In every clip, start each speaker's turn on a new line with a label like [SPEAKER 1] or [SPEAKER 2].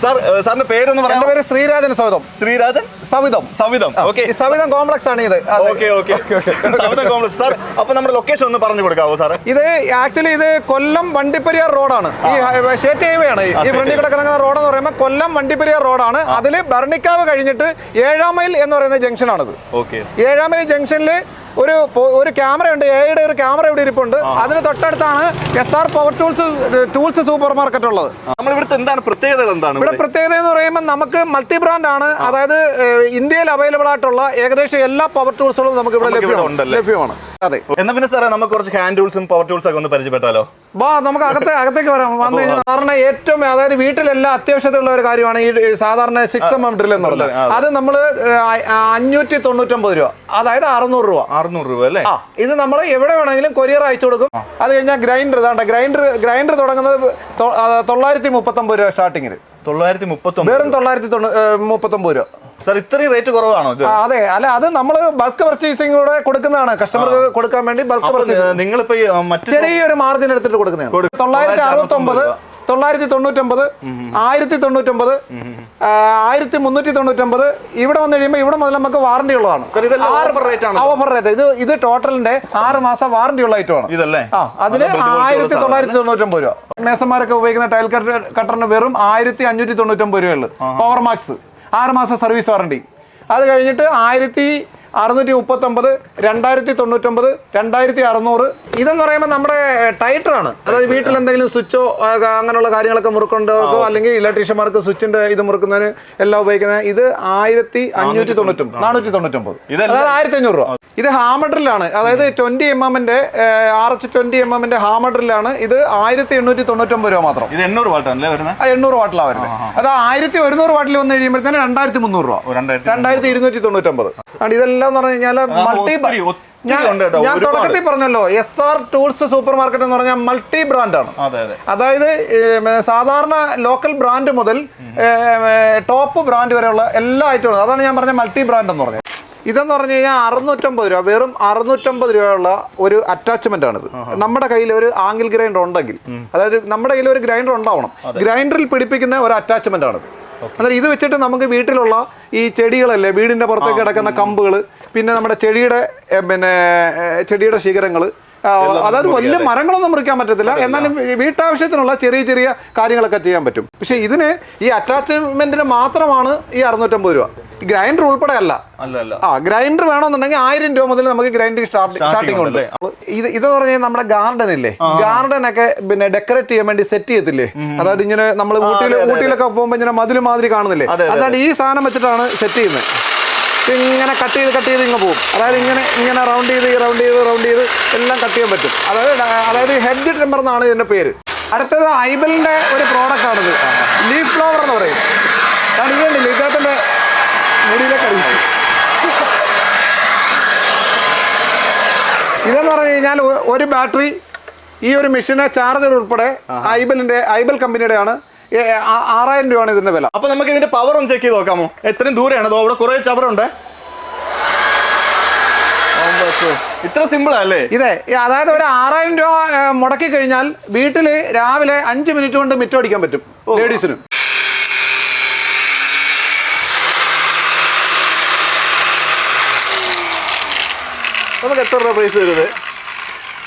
[SPEAKER 1] Sir സാറിന്റെ പേരൊന്ന് പറയാം
[SPEAKER 2] പേര് ശ്രീരാജൻ സവിതം
[SPEAKER 1] ശ്രീരാജൻ
[SPEAKER 2] സവിതം
[SPEAKER 1] സവിതം ഓക്കെ.
[SPEAKER 2] സവിതം കോംപ്ലക്സ് ആണ് ഇത്.
[SPEAKER 1] Okay okay. Savitham complex sir അപ്പൊ നമ്മുടെ ലൊക്കേഷൻ ഒന്ന് പറഞ്ഞു കൊടുക്കാവോ സാർ
[SPEAKER 2] ഇത് ആക്ച്വലി ഇത് കൊല്ലം വണ്ടിപ്പെരിയാർ റോഡാണ് ഈ സ്റ്റേറ്റ് ഹൈവേ ആണ്. ഈ ഫ്രണ്ടിൽ കിടക്കുന്ന റോഡ് എന്ന് പറയുമ്പോൾ കൊല്ലം വണ്ടിപ്പെരിയാർ റോഡാണ് അതിൽ ഭരണിക്കാവ് കഴിഞ്ഞിട്ട് ഏഴാം മൈൽ എന്ന് പറയുന്ന ജംഗ്ഷനാണിത്
[SPEAKER 1] ഓക്കെ.
[SPEAKER 2] ഏഴാം മൈൽ ജംഗ്ഷനിൽ ഒരു ഒരു ക്യാമറ ഉണ്ട്. എയുടെ ഒരു ക്യാമറ ഇവിടെ ഇരിപ്പുണ്ട്. അതിന് തൊട്ടടുത്താണ് S R power tools tools super market ഉള്ളത്
[SPEAKER 1] നമ്മൾ ഇവിടുത്തെ എന്താണ്? പ്രത്യേകത എന്താണ്
[SPEAKER 2] ഇവിടെ? പ്രത്യേകത എന്ന് പറയുമ്പോൾ നമുക്ക് മൾട്ടി ബ്രാൻഡ് ആണ്. അതായത് ഇന്ത്യയിൽ അവൈലബിൾ ആയിട്ടുള്ള ഏകദേശം എല്ലാ പവർ ടൂൾസുകളും നമുക്ക് ഇവിടെ ലഭ്യമാണ്. ലഭ്യമാണ്. അതെ.
[SPEAKER 1] എന്നാ പിന്നെ സാറേ നമുക്ക് കുറച്ച് ഹാൻഡ് ടൂൾസും പവർ ടൂൾസും ഒക്കെ ഒന്ന് പരിചയപ്പെട്ടാലോ?
[SPEAKER 2] വാ നമുക്ക് അകത്തെ അകത്തേക്ക് വരാം. വന്നു കഴിഞ്ഞാൽ സാധാരണ ഏറ്റവും അതായത് വീട്ടിലെല്ലാം അത്യാവശ്യത്തിലുള്ള ഒരു കാര്യമാണ് ഈ സാധാരണ സിക്സ് എം എം ഡ്രിൽ എന്ന്
[SPEAKER 1] പറഞ്ഞത്
[SPEAKER 2] അത്. നമ്മൾ അഞ്ഞൂറ്റി തൊണ്ണൂറ്റൊമ്പത് രൂപ. അതായത് അറുന്നൂറ് രൂപ.
[SPEAKER 1] അറുന്നൂറ് രൂപ അല്ലേ?
[SPEAKER 2] ഇത് നമ്മൾ എവിടെ വേണമെങ്കിലും കൊറിയർ അയച്ചു കൊടുക്കും. അത് കഴിഞ്ഞാൽ ഗ്രൈൻഡർ ഇതാണ്ട് ഗ്രൈൻഡർ ഗ്രൈൻഡർ തുടങ്ങുന്നത് തൊള്ളായിരത്തി മുപ്പത്തൊമ്പത് രൂപ സ്റ്റാർട്ടിങ്ങിൽ
[SPEAKER 1] തൊള്ളായിരത്തി മുപ്പത്തൊമ്പത്
[SPEAKER 2] വെറും തൊള്ളായിരത്തി തൊണ്ണൂ മുപ്പത്തൊമ്പത് രൂപ.
[SPEAKER 1] സാർ ഇത്രയും റേറ്റ് കുറവാണോ
[SPEAKER 2] അതെ. അല്ല അത് നമ്മൾ ബൾക്ക് പർച്ചേസിംഗ് കൂടെ കൊടുക്കുന്നതാണ്. കസ്റ്റമർക്ക് കൊടുക്കാൻ വേണ്ടി ബൾക്ക്
[SPEAKER 1] നിങ്ങൾ
[SPEAKER 2] പർച്ചേസ്
[SPEAKER 1] നിങ്ങളിപ്പോ
[SPEAKER 2] ചെറിയൊരു മാർജിൻ എടുത്തിട്ട് കൊടുക്കുന്നതാണ്.
[SPEAKER 1] കൊടുക്കും.
[SPEAKER 2] തൊള്ളായിരത്തി അറുപത്തി ഒമ്പത്. തൊള്ളായിരത്തി തൊണ്ണൂറ്റൊമ്പത് ആയിരത്തി തൊണ്ണൂറ്റൊമ്പത് ആയിരത്തി മുന്നൂറ്റി തൊണ്ണൂറ്റൊമ്പത് ഇവിടെ വന്നു കഴിയുമ്പോൾ ഇവിടെ മുതൽ നമുക്ക് വാറണ്ടി ഉള്ളതാണ്? ഓഫർ റേറ്റ് ഇത് ഇത് ടോട്ടലിന്റെ ആറ് മാസം വാറണ്ടി ഉള്ള ഐറ്റമാണ്
[SPEAKER 1] ഇതല്ലേ?
[SPEAKER 2] ആ അതിന് ആയിരത്തി തൊള്ളായിരത്തി തൊണ്ണൂറ്റൊമ്പത് രൂപ. മേസന്മാരൊക്കെ ഉപയോഗിക്കുന്ന ടൈൽ കട്ടറിന് വെറും ആയിരത്തി അഞ്ഞൂറ്റി തൊണ്ണൂറ്റൊമ്പത് രൂപയുള്ളൂ പവർ മാക്സ് ആറ് മാസം സർവീസ് വാറണ്ടി. അത് കഴിഞ്ഞിട്ട് ആയിരത്തി അറുന്നൂറ്റി മുപ്പത്തൊമ്പത് രണ്ടായിരത്തി തൊണ്ണൂറ്റൊമ്പത് രണ്ടായിരത്തി അറുന്നൂറ് ഇതെന്ന് പറയുമ്പോൾ നമ്മുടെ ടൈറ്ററാണ്. അതായത് വീട്ടിൽ എന്തെങ്കിലും സ്വിച്ചോ അങ്ങനെയുള്ള കാര്യങ്ങളൊക്കെ മുറുക്കുണ്ടോ അല്ലെങ്കിൽ ഇലക്ട്രീഷ്യന്മാർക്ക് സ്വിച്ചിന്റെ ഇത് മുറുക്കുന്നതിന് എല്ലാം ഉപയോഗിക്കുന്നത്. ഇത് ആയിരത്തി അഞ്ഞൂറ്റി തൊണ്ണൂറ്റൊമ്പത് നാനൂറ്റി തൊണ്ണൂറ്റൊമ്പത് അതായത് ആയിരത്തി അഞ്ഞൂറ് രൂപ. ഇത് ഹാമഡ്രിലാണ്. അതായത് ട്വന്റി എം എമ്മിന്റെ ആർ എച്ച് ട്വന്റി എം എമ്മിന്റെ ഹാമഡ്രിലാണ്. ഇത് ആയിരത്തി എണ്ണൂറ്റി തൊണ്ണൂറ്റൊമ്പത് രൂപ മാത്രം.
[SPEAKER 1] ഇത് എണ്ണൂറ് വാട്ടാണല്ലേ വരുന്നത്
[SPEAKER 2] എണ്ണൂറ് വാട്ടിലാണ് വരുന്നത് അത് ആയിരത്തി ഒരുന്നൂറ് വാട്ടിൽ വന്ന് കഴിയുമ്പോഴത്തേന് രണ്ടായിരത്തി മുന്നൂറ് രൂപ
[SPEAKER 1] രണ്ടായിരത്തി
[SPEAKER 2] ഇരുന്നൂറ്റി തൊണ്ണൂറ്റൊമ്പത് ആണ് ഇതെല്ലാം എന്ന് പറഞ്ഞു കഴിഞ്ഞാൽ മൾട്ടി ഞാൻ തുടക്കത്തിൽ പറഞ്ഞല്ലോ S R tools super market എന്ന് പറഞ്ഞാൽ മൾട്ടി ബ്രാൻഡാണ്
[SPEAKER 1] അതെ അതെ.
[SPEAKER 2] അതായത് സാധാരണ ലോക്കൽ ബ്രാൻഡ് മുതൽ ടോപ്പ് ബ്രാൻഡ് വരെയുള്ള എല്ലാ ഐറ്റവും അതാണ് ഞാൻ പറഞ്ഞ മൾട്ടി ബ്രാൻഡ് എന്ന് പറഞ്ഞത്. ഇതെന്ന് പറഞ്ഞു കഴിഞ്ഞാൽ അറുന്നൂറ്റമ്പത് രൂപ വെറും അറുന്നൂറ്റമ്പത് രൂപയുള്ള ഒരു അറ്റാച്ച്മെന്റ് ആണിത്. നമ്മുടെ കയ്യിൽ ഒരു ആംഗിൾ ഗ്രൈൻഡർ ഉണ്ടെങ്കിൽ അതായത് നമ്മുടെ കയ്യിൽ ഒരു ഗ്രൈൻഡർ ഉണ്ടാവണം. ഗ്രൈൻഡറിൽ പിടിപ്പിക്കുന്ന ഒരു അറ്റാച്ച്മെന്റ് ആണിത്. അതായത് ഇത് വെച്ചിട്ട് നമുക്ക് വീട്ടിലുള്ള ഈ ചെടികളല്ലേ വീടിന്റെ പുറത്തേക്ക് കിടക്കുന്ന കമ്പുകൾ പിന്നെ നമ്മുടെ ചെടിയുടെ പിന്നെ ചെടിയുടെ ശിഖരങ്ങൾ. അതായത് വലിയ മരങ്ങളൊന്നും മുറിക്കാൻ പറ്റത്തില്ല. എന്നാലും വീട്ടാവശ്യത്തിനുള്ള ചെറിയ ചെറിയ കാര്യങ്ങളൊക്കെ ചെയ്യാൻ പറ്റും. പക്ഷേ ഇതിന് ഈ അറ്റാച്ച്മെന്റിന് മാത്രമാണ് ഈ അറുന്നൂറ്റമ്പത് രൂപ. ഗ്രൈൻഡർ ഉൾപ്പെടെ അല്ല ആ ഗ്രൈൻഡർ വേണമെന്നുണ്ടെങ്കിൽ ആയിരം രൂപ മുതൽ നമുക്ക് ഗ്രൈൻഡിങ് സ്റ്റാർട്ടിംഗ് ഉണ്ട് ഇത് ഇതെന്ന് പറഞ്ഞാൽ നമ്മുടെ ഗാർഡൻ ഇല്ലേ? ഗാർഡൻ ഒക്കെ പിന്നെ ഡെക്കറേറ്റ് ചെയ്യാൻ വേണ്ടി സെറ്റ് ചെയ്യത്തില്ലേ? അതായത് ഇങ്ങനെ നമ്മൾ ഊട്ടിയിൽ ഊട്ടിയിലൊക്കെ പോകുമ്പോൾ ഇങ്ങനെ മതിൽ മാതിരി കാണുന്നില്ലേ?
[SPEAKER 1] അതെ, അതെ,
[SPEAKER 2] അതാണ് ഈ സാധനം വെച്ചിട്ടാണ് സെറ്റ് ചെയ്യുന്നത്. ഇങ്ങനെ കട്ട് ചെയ്ത് കട്ട് ചെയ്ത് ഇങ്ങനെ പോകും അതായത് ഇങ്ങനെ ഇങ്ങനെ റൗണ്ട് ചെയ്ത് റൗണ്ട് ചെയ്ത് റൗണ്ട് ചെയ്ത് എല്ലാം കട്ട് ചെയ്യാൻ പറ്റും. അതായത് അതായത് ഹെഡ് ടെമ്പർ എന്നാണ് ഇതിന്റെ പേര്. അടുത്തത് ഐബലിന്റെ ഒരു പ്രോഡക്റ്റ് ആണിത്. ലീഫ് ഫ്ലവർ എന്ന് പറയും. കാരണം ഇദ്ദേഹത്തിന്റെ മുടിയിലെ അടിച്ചു ഇതെന്ന് പറഞ്ഞു കഴിഞ്ഞാൽ ഒരു ബാറ്ററി ഈ ഒരു മെഷീനെ ചാർജർ ഉൾപ്പെടെ ഐബലിന്റെ ഐബൽ കമ്പനിയുടെയാണ് ആറായിരം രൂപയാണ് ഇതിന്റെ വില.
[SPEAKER 1] അപ്പൊ നമുക്ക് ഇതിന്റെ പവർ ഒന്ന് ചെക്ക് ചെയ്ത് നോക്കാമോ? എത്രയും ദൂരെയാണ്? അതോ അവിടെ കുറെ ചവറുണ്ട്. ഇത്ര സിമ്പിൾ അല്ലേ?
[SPEAKER 2] ഇതെ അതായത് ഒരു ആറായിരം രൂപ മുടക്കി കഴിഞ്ഞാൽ വീട്ടിൽ രാവിലെ അഞ്ച് മിനിറ്റ് കൊണ്ട് മിറ്റം അടിക്കാൻ പറ്റും ലേഡീസിനും.
[SPEAKER 1] നമുക്ക് എത്ര രൂപ പ്രൈസ് വരുന്നത്?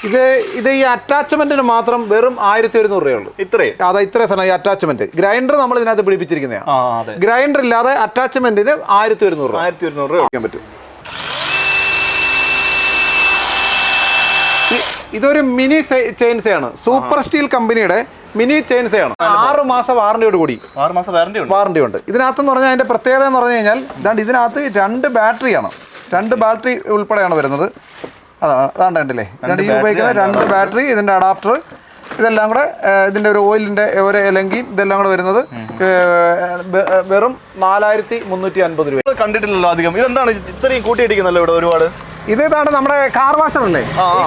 [SPEAKER 2] ഇത് ഇത് ഈ അറ്റാച്ച്മെന്റിന് മാത്രം വെറും ആയിരത്തി ഒരുന്നൂറ് രൂപയുള്ളൂ
[SPEAKER 1] ഇത്രയും?
[SPEAKER 2] അതാ ഇത്ര സമയം ഈ അറ്റാച്ച്മെന്റ് ഗ്രൈൻഡർ നമ്മൾ ഇതിനകത്ത് പിടിപ്പിച്ചിരിക്കുന്നതാണ്
[SPEAKER 1] ആ
[SPEAKER 2] ഗ്രൈൻഡർ ഇല്ലാതെ അറ്റാച്ച്മെന്റിന് ആയിരത്തി ഒരുന്നൂറ് രൂപ
[SPEAKER 1] ആയിരത്തി ഒരുന്നൂറ് രൂപ
[SPEAKER 2] പറ്റും. ഇതൊരു മിനി ചെയിൻസയാണ്. സൂപ്പർ സ്റ്റീൽ കമ്പനിയുടെ മിനി ചെയിൻസയാണ്. ആറ് മാസം വാറണ്ടിയോട് കൂടി.
[SPEAKER 1] ആറ് മാസം വാറണ്ടി ഉണ്ട്.
[SPEAKER 2] വാറണ്ടി ഉണ്ട് ഇതിനകത്തെന്ന് പറഞ്ഞാൽ അതിന്റെ പ്രത്യേകത എന്ന് പറഞ്ഞു കഴിഞ്ഞാൽ ഇതിനകത്ത് രണ്ട് ബാറ്ററിയാണ് രണ്ട് ബാറ്ററി ഉൾപ്പെടെയാണ് വരുന്നത്. അതാ അതാണ്ട് കണ്ടില്ലേ? ഇതാണ് ഈ ഉപയോഗിക്കുന്ന രണ്ട് ബാറ്ററി ഇതിന്റെ അഡാപ്റ്റർ ഇതെല്ലാം കൂടെ ഇതിന്റെ ഒരു ഓയിലിന്റെ ഒരു ഇലങ്കി ഇതെല്ലാം കൂടെ വരുന്നത് വെറും നാലായിരത്തി മുന്നൂറ്റി അൻപത് രൂപ.
[SPEAKER 1] കണ്ടിട്ടില്ലല്ലോ അധികം. ഇതെന്താണ്? ഇത്രയും കൂട്ടിയിട്ടിരിക്കുന്നല്ലോ ഇവിടെ ഒരുപാട്.
[SPEAKER 2] ഇത് ഇതാണ് നമ്മുടെ കാർ വാഷർ അല്ലേ?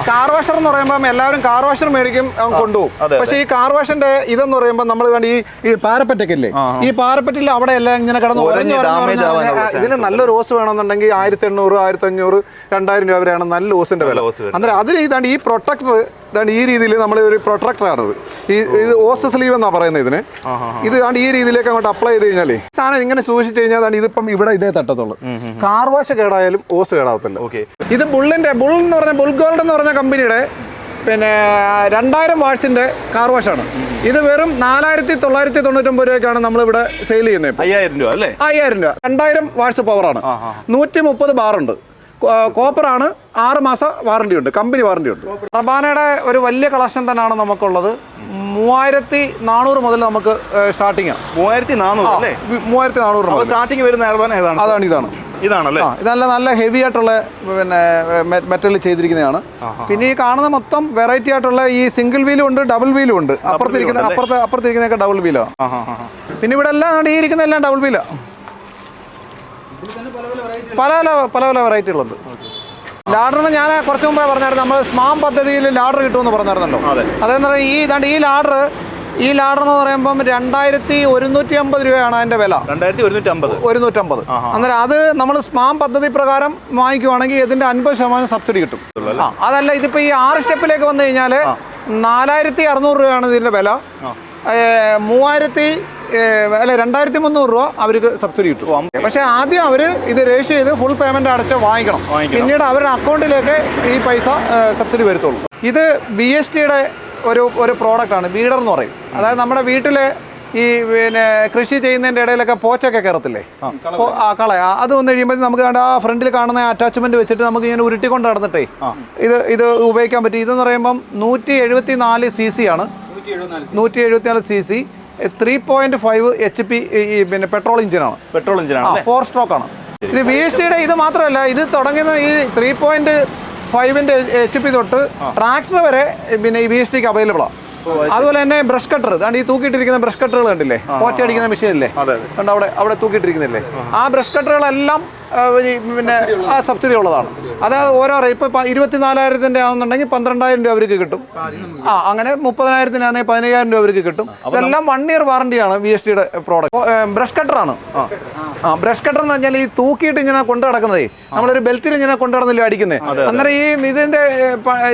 [SPEAKER 2] കാർ വാഷർ എന്ന് പറയുമ്പോൾ എല്ലാവരും കാർ വാഷർ മേടിക്കും കൊണ്ടുപോകും പക്ഷെ ഈ കാർ വാഷിന്റെ ഇതെന്ന് പറയുമ്പോൾ നമ്മൾ കണ്ട് ഈ ഈ പാരപ്പറ്റൊക്കെ ഇല്ലേ. ഈ പാരപ്പറ്റിൽ അവിടെ എല്ലാം ഇങ്ങനെ കിടന്ന് ഇതിന് നല്ല റോസ് വേണമെന്നുണ്ടെങ്കിൽ ആയിരത്തി എണ്ണൂറ് ആയിരത്തി അഞ്ഞൂറ് രണ്ടായിരം രൂപ വരെയാണ് നല്ല ഓസിന്റെ വില.
[SPEAKER 1] ഓസ്
[SPEAKER 2] അന്നേരം അതിൽ ഇതാണ് ഈ പ്രൊട്ടക്ടർ ഇതാണ് ഈ രീതിയിൽ നമ്മൾ ഒരു പ്രൊട്ടക്ടറാണത് ഈ ഇത് ഓസ് സ്ലീവ് എന്നാണ് പറയുന്നത് ഇതിന്. ഇത് ഇതാണ് ഈ രീതിയിലേക്ക് അങ്ങോട്ട് അപ്ലൈ ചെയ്ത് കഴിഞ്ഞാലേ സാധനം ഇങ്ങനെ സൂക്ഷിച്ചു കഴിഞ്ഞാൽ ഇതിപ്പം ഇവിടെ ഇതേ തട്ടത്തുള്ളൂ. കാർ വാഷ് കേടായാലും ഓസ് കേടാവത്തില്ല.
[SPEAKER 1] ഓക്കെ
[SPEAKER 2] ഇത് ബുള്ളിന്റെ ബുൾ എന്ന് പറഞ്ഞ ബുൾ ഗോൾഡ് എന്ന് പറഞ്ഞ കമ്പനിയുടെ പിന്നെ രണ്ടായിരം വാട്സിന്റെ കാർ വാഷാണ് ഇത് വെറും നാലായിരത്തി തൊള്ളായിരത്തി തൊണ്ണൂറ്റൊമ്പത് രൂപയ്ക്കാണ് നമ്മളിവിടെ സെയിൽ ചെയ്യുന്നത്
[SPEAKER 1] അയ്യായിരം രൂപ അല്ലേ?
[SPEAKER 2] അയ്യായിരം രൂപ. രണ്ടായിരം വാട്സ് പവറാണ്. നൂറ്റി മുപ്പത് ബാറുണ്ട് കോപ്പറാണ് ആറ് മാസം വാറണ്ടി ഉണ്ട്. കമ്പനി വാറണ്ടി ഉണ്ട്. റബാനയുടെ ഒരു വലിയ കളക്ഷൻ തന്നെയാണ് നമുക്കുള്ളത്. മൂവായിരത്തി നാനൂറ് മുതൽ നമുക്ക് സ്റ്റാർട്ടിങ് ആണ്
[SPEAKER 1] മൂവായിരത്തി നാനൂറ് അല്ലേ?
[SPEAKER 2] മൂവായിരത്തി നാനൂറ് സ്റ്റാർട്ടിംഗ്
[SPEAKER 1] സ്റ്റാർട്ടിങ് വരുന്ന എയർബാൻ ഏതാണ്?
[SPEAKER 2] അതാണ് ഇതാണ്.
[SPEAKER 1] ഇതാണല്ലേ?
[SPEAKER 2] ഇതല്ല നല്ല ഹെവി ആയിട്ടുള്ള പിന്നെ മെറ്റൽ ചെയ്തിരിക്കുന്നതാണ്. പിന്നെ ഈ കാണുന്ന മൊത്തം വെറൈറ്റി ആയിട്ടുള്ള ഈ സിംഗിൾ വീലും ഉണ്ട് ഡബിൾ വീലും ഉണ്ട്. അപ്പുറത്തിരിക്കുന്ന? അപ്പുറത്ത് അപ്പുറത്തിരിക്കുന്നതൊക്കെ ഡബിൾ
[SPEAKER 1] ആ.
[SPEAKER 2] പിന്നെ ഇവിടെ എല്ലാം ഈ ഇരിക്കുന്ന എല്ലാം ഡബിൾ വീലാണ് പല പല പല പല വെറൈറ്റികളുണ്ട് ലാഡറിന് ഞാൻ കുറച്ച് മുമ്പേ പറഞ്ഞായിരുന്നു നമ്മൾ സ്മാം പദ്ധതിയിൽ ലാഡർ കിട്ടുമെന്ന് പറഞ്ഞായിരുന്നല്ലോ.
[SPEAKER 1] അതെ.
[SPEAKER 2] അതെന്ന് പറഞ്ഞാൽ ഈ ഇതാണ്ട് ഈ ലാഡർ ഈ ലാഡർ എന്ന് പറയുമ്പം രണ്ടായിരത്തി ഒരുന്നൂറ്റി അമ്പത് രൂപയാണ് അതിന്റെ വില.
[SPEAKER 1] രണ്ടായിരത്തി ഒരുന്നൂറ്റി അമ്പത്
[SPEAKER 2] ഒരുന്നൂറ്റമ്പത്. അന്നേരം അത് നമ്മൾ സ്മാം പദ്ധതി പ്രകാരം വാങ്ങിക്കുവാണെങ്കിൽ ഇതിന്റെ അൻപത് ശതമാനം സബ്സിഡി കിട്ടും. അതല്ല ഇതിപ്പോ ഈ ആറ് സ്റ്റെപ്പിലേക്ക് വന്നു കഴിഞ്ഞാൽ നാലായിരത്തി അറുന്നൂറ് രൂപയാണ് ഇതിന്റെ വില. മൂവായിരത്തി അല്ല രണ്ടായിരത്തി മുന്നൂറ് രൂപ അവർക്ക് സബ്സിഡി കിട്ടും. പക്ഷെ ആദ്യം അവർ ഇത് രജിസ്റ്റർ ചെയ്ത് ഫുൾ പേയ്മെന്റ് അടച്ച് വാങ്ങിക്കണം. പിന്നീട് അവരുടെ അക്കൗണ്ടിലേക്ക് ഈ പൈസ സബ്സിഡി വരുത്തുള്ളൂ. ഇത് ബി എസ് ടിയുടെ ഒരു ഒരു പ്രോഡക്റ്റാണ് ബീഡർ എന്ന് പറയും. അതായത് നമ്മുടെ വീട്ടിൽ ഈ പിന്നെ കൃഷി ചെയ്യുന്നതിന്റെ ഇടയിലൊക്കെ പോച്ചൊക്കെ കയറത്തില്ലേ? ആ കള അത് വന്നു കഴിയുമ്പോൾ നമുക്ക് ആ ഫ്രണ്ടിൽ കാണുന്ന അറ്റാച്ച്മെന്റ് വെച്ചിട്ട് നമുക്ക് ഇങ്ങനെ ഉരുട്ടിക്കൊണ്ട് നടന്നിട്ടേ ഇത് ഇത് ഉപയോഗിക്കാൻ പറ്റും. ഇതെന്ന് പറയുമ്പം നൂറ്റി എഴുപത്തി നാല് സി സി ആണ്. നൂറ്റി എഴുപത്തി നാല് C C. Three point five H P പിന്നെ പെട്രോൾ എഞ്ചിനാണ്.
[SPEAKER 1] പെട്രോൾ എഞ്ചിനാണ്
[SPEAKER 2] ഫോർ സ്ട്രോക്ക് ആണ്. ഇത് വി എസ് ടിയുടെ ഇത് മാത്രമല്ല ഇത് തുടങ്ങുന്ന ഈ ത്രീ പോയിന്റ് ഫൈവിന്റെ എച്ച് പി തൊട്ട് ട്രാക്ടർ വരെ പിന്നെ ഈ വി എസ് ടിക്ക് അവൈലബിൾ ആണ് അതുപോലെ തന്നെ ബ്രഷ് കട്ടർ അതാണ് ഈ തൂക്കിയിട്ടിരിക്കുന്ന ബ്രഷ് കട്ടറുകൾ കണ്ടില്ലേ? പോറ്റടിക്കുന്ന മെഷീൻ അല്ലേ
[SPEAKER 1] അതെ അതെ.
[SPEAKER 2] കണ്ടോ അവിടെ അവിടെ തൂക്കിയിട്ടിരിക്കുന്നില്ലേ? ആ. ബ്രഷ് കട്ടറുകളെല്ലാം പിന്നെ ആ സബ്സിഡി ഉള്ളതാണ്. അത് ഓരോ ഇപ്പൊ ഇരുപത്തിനാലായിരത്തിന്റെ ആണെന്നുണ്ടെങ്കിൽ പന്ത്രണ്ടായിരം രൂപ അവർക്ക് കിട്ടും. ആ അങ്ങനെ മുപ്പതിനായിരത്തിനാണെങ്കിൽ പതിനയ്യായിരം രൂപ അവർക്ക് കിട്ടും. ഇതെല്ലാം വൺ ഇയർ വാറണ്ടിയാണ് വി എസ് ടിയുടെ പ്രോഡക്റ്റ് ബ്രഷ് കട്ടറാണ് ആ. ബ്രഷ് കട്ടർ എന്ന് പറഞ്ഞാൽ ഈ തൂക്കിയിട്ട് ഇങ്ങനെ കൊണ്ടു നടക്കുന്നതേ. നമ്മളൊരു ബെൽറ്റിൽ ഇങ്ങനെ കൊണ്ടു നടന്നില്ല അടിക്കുന്നത് അന്നേരം ഈ ഇതിന്റെ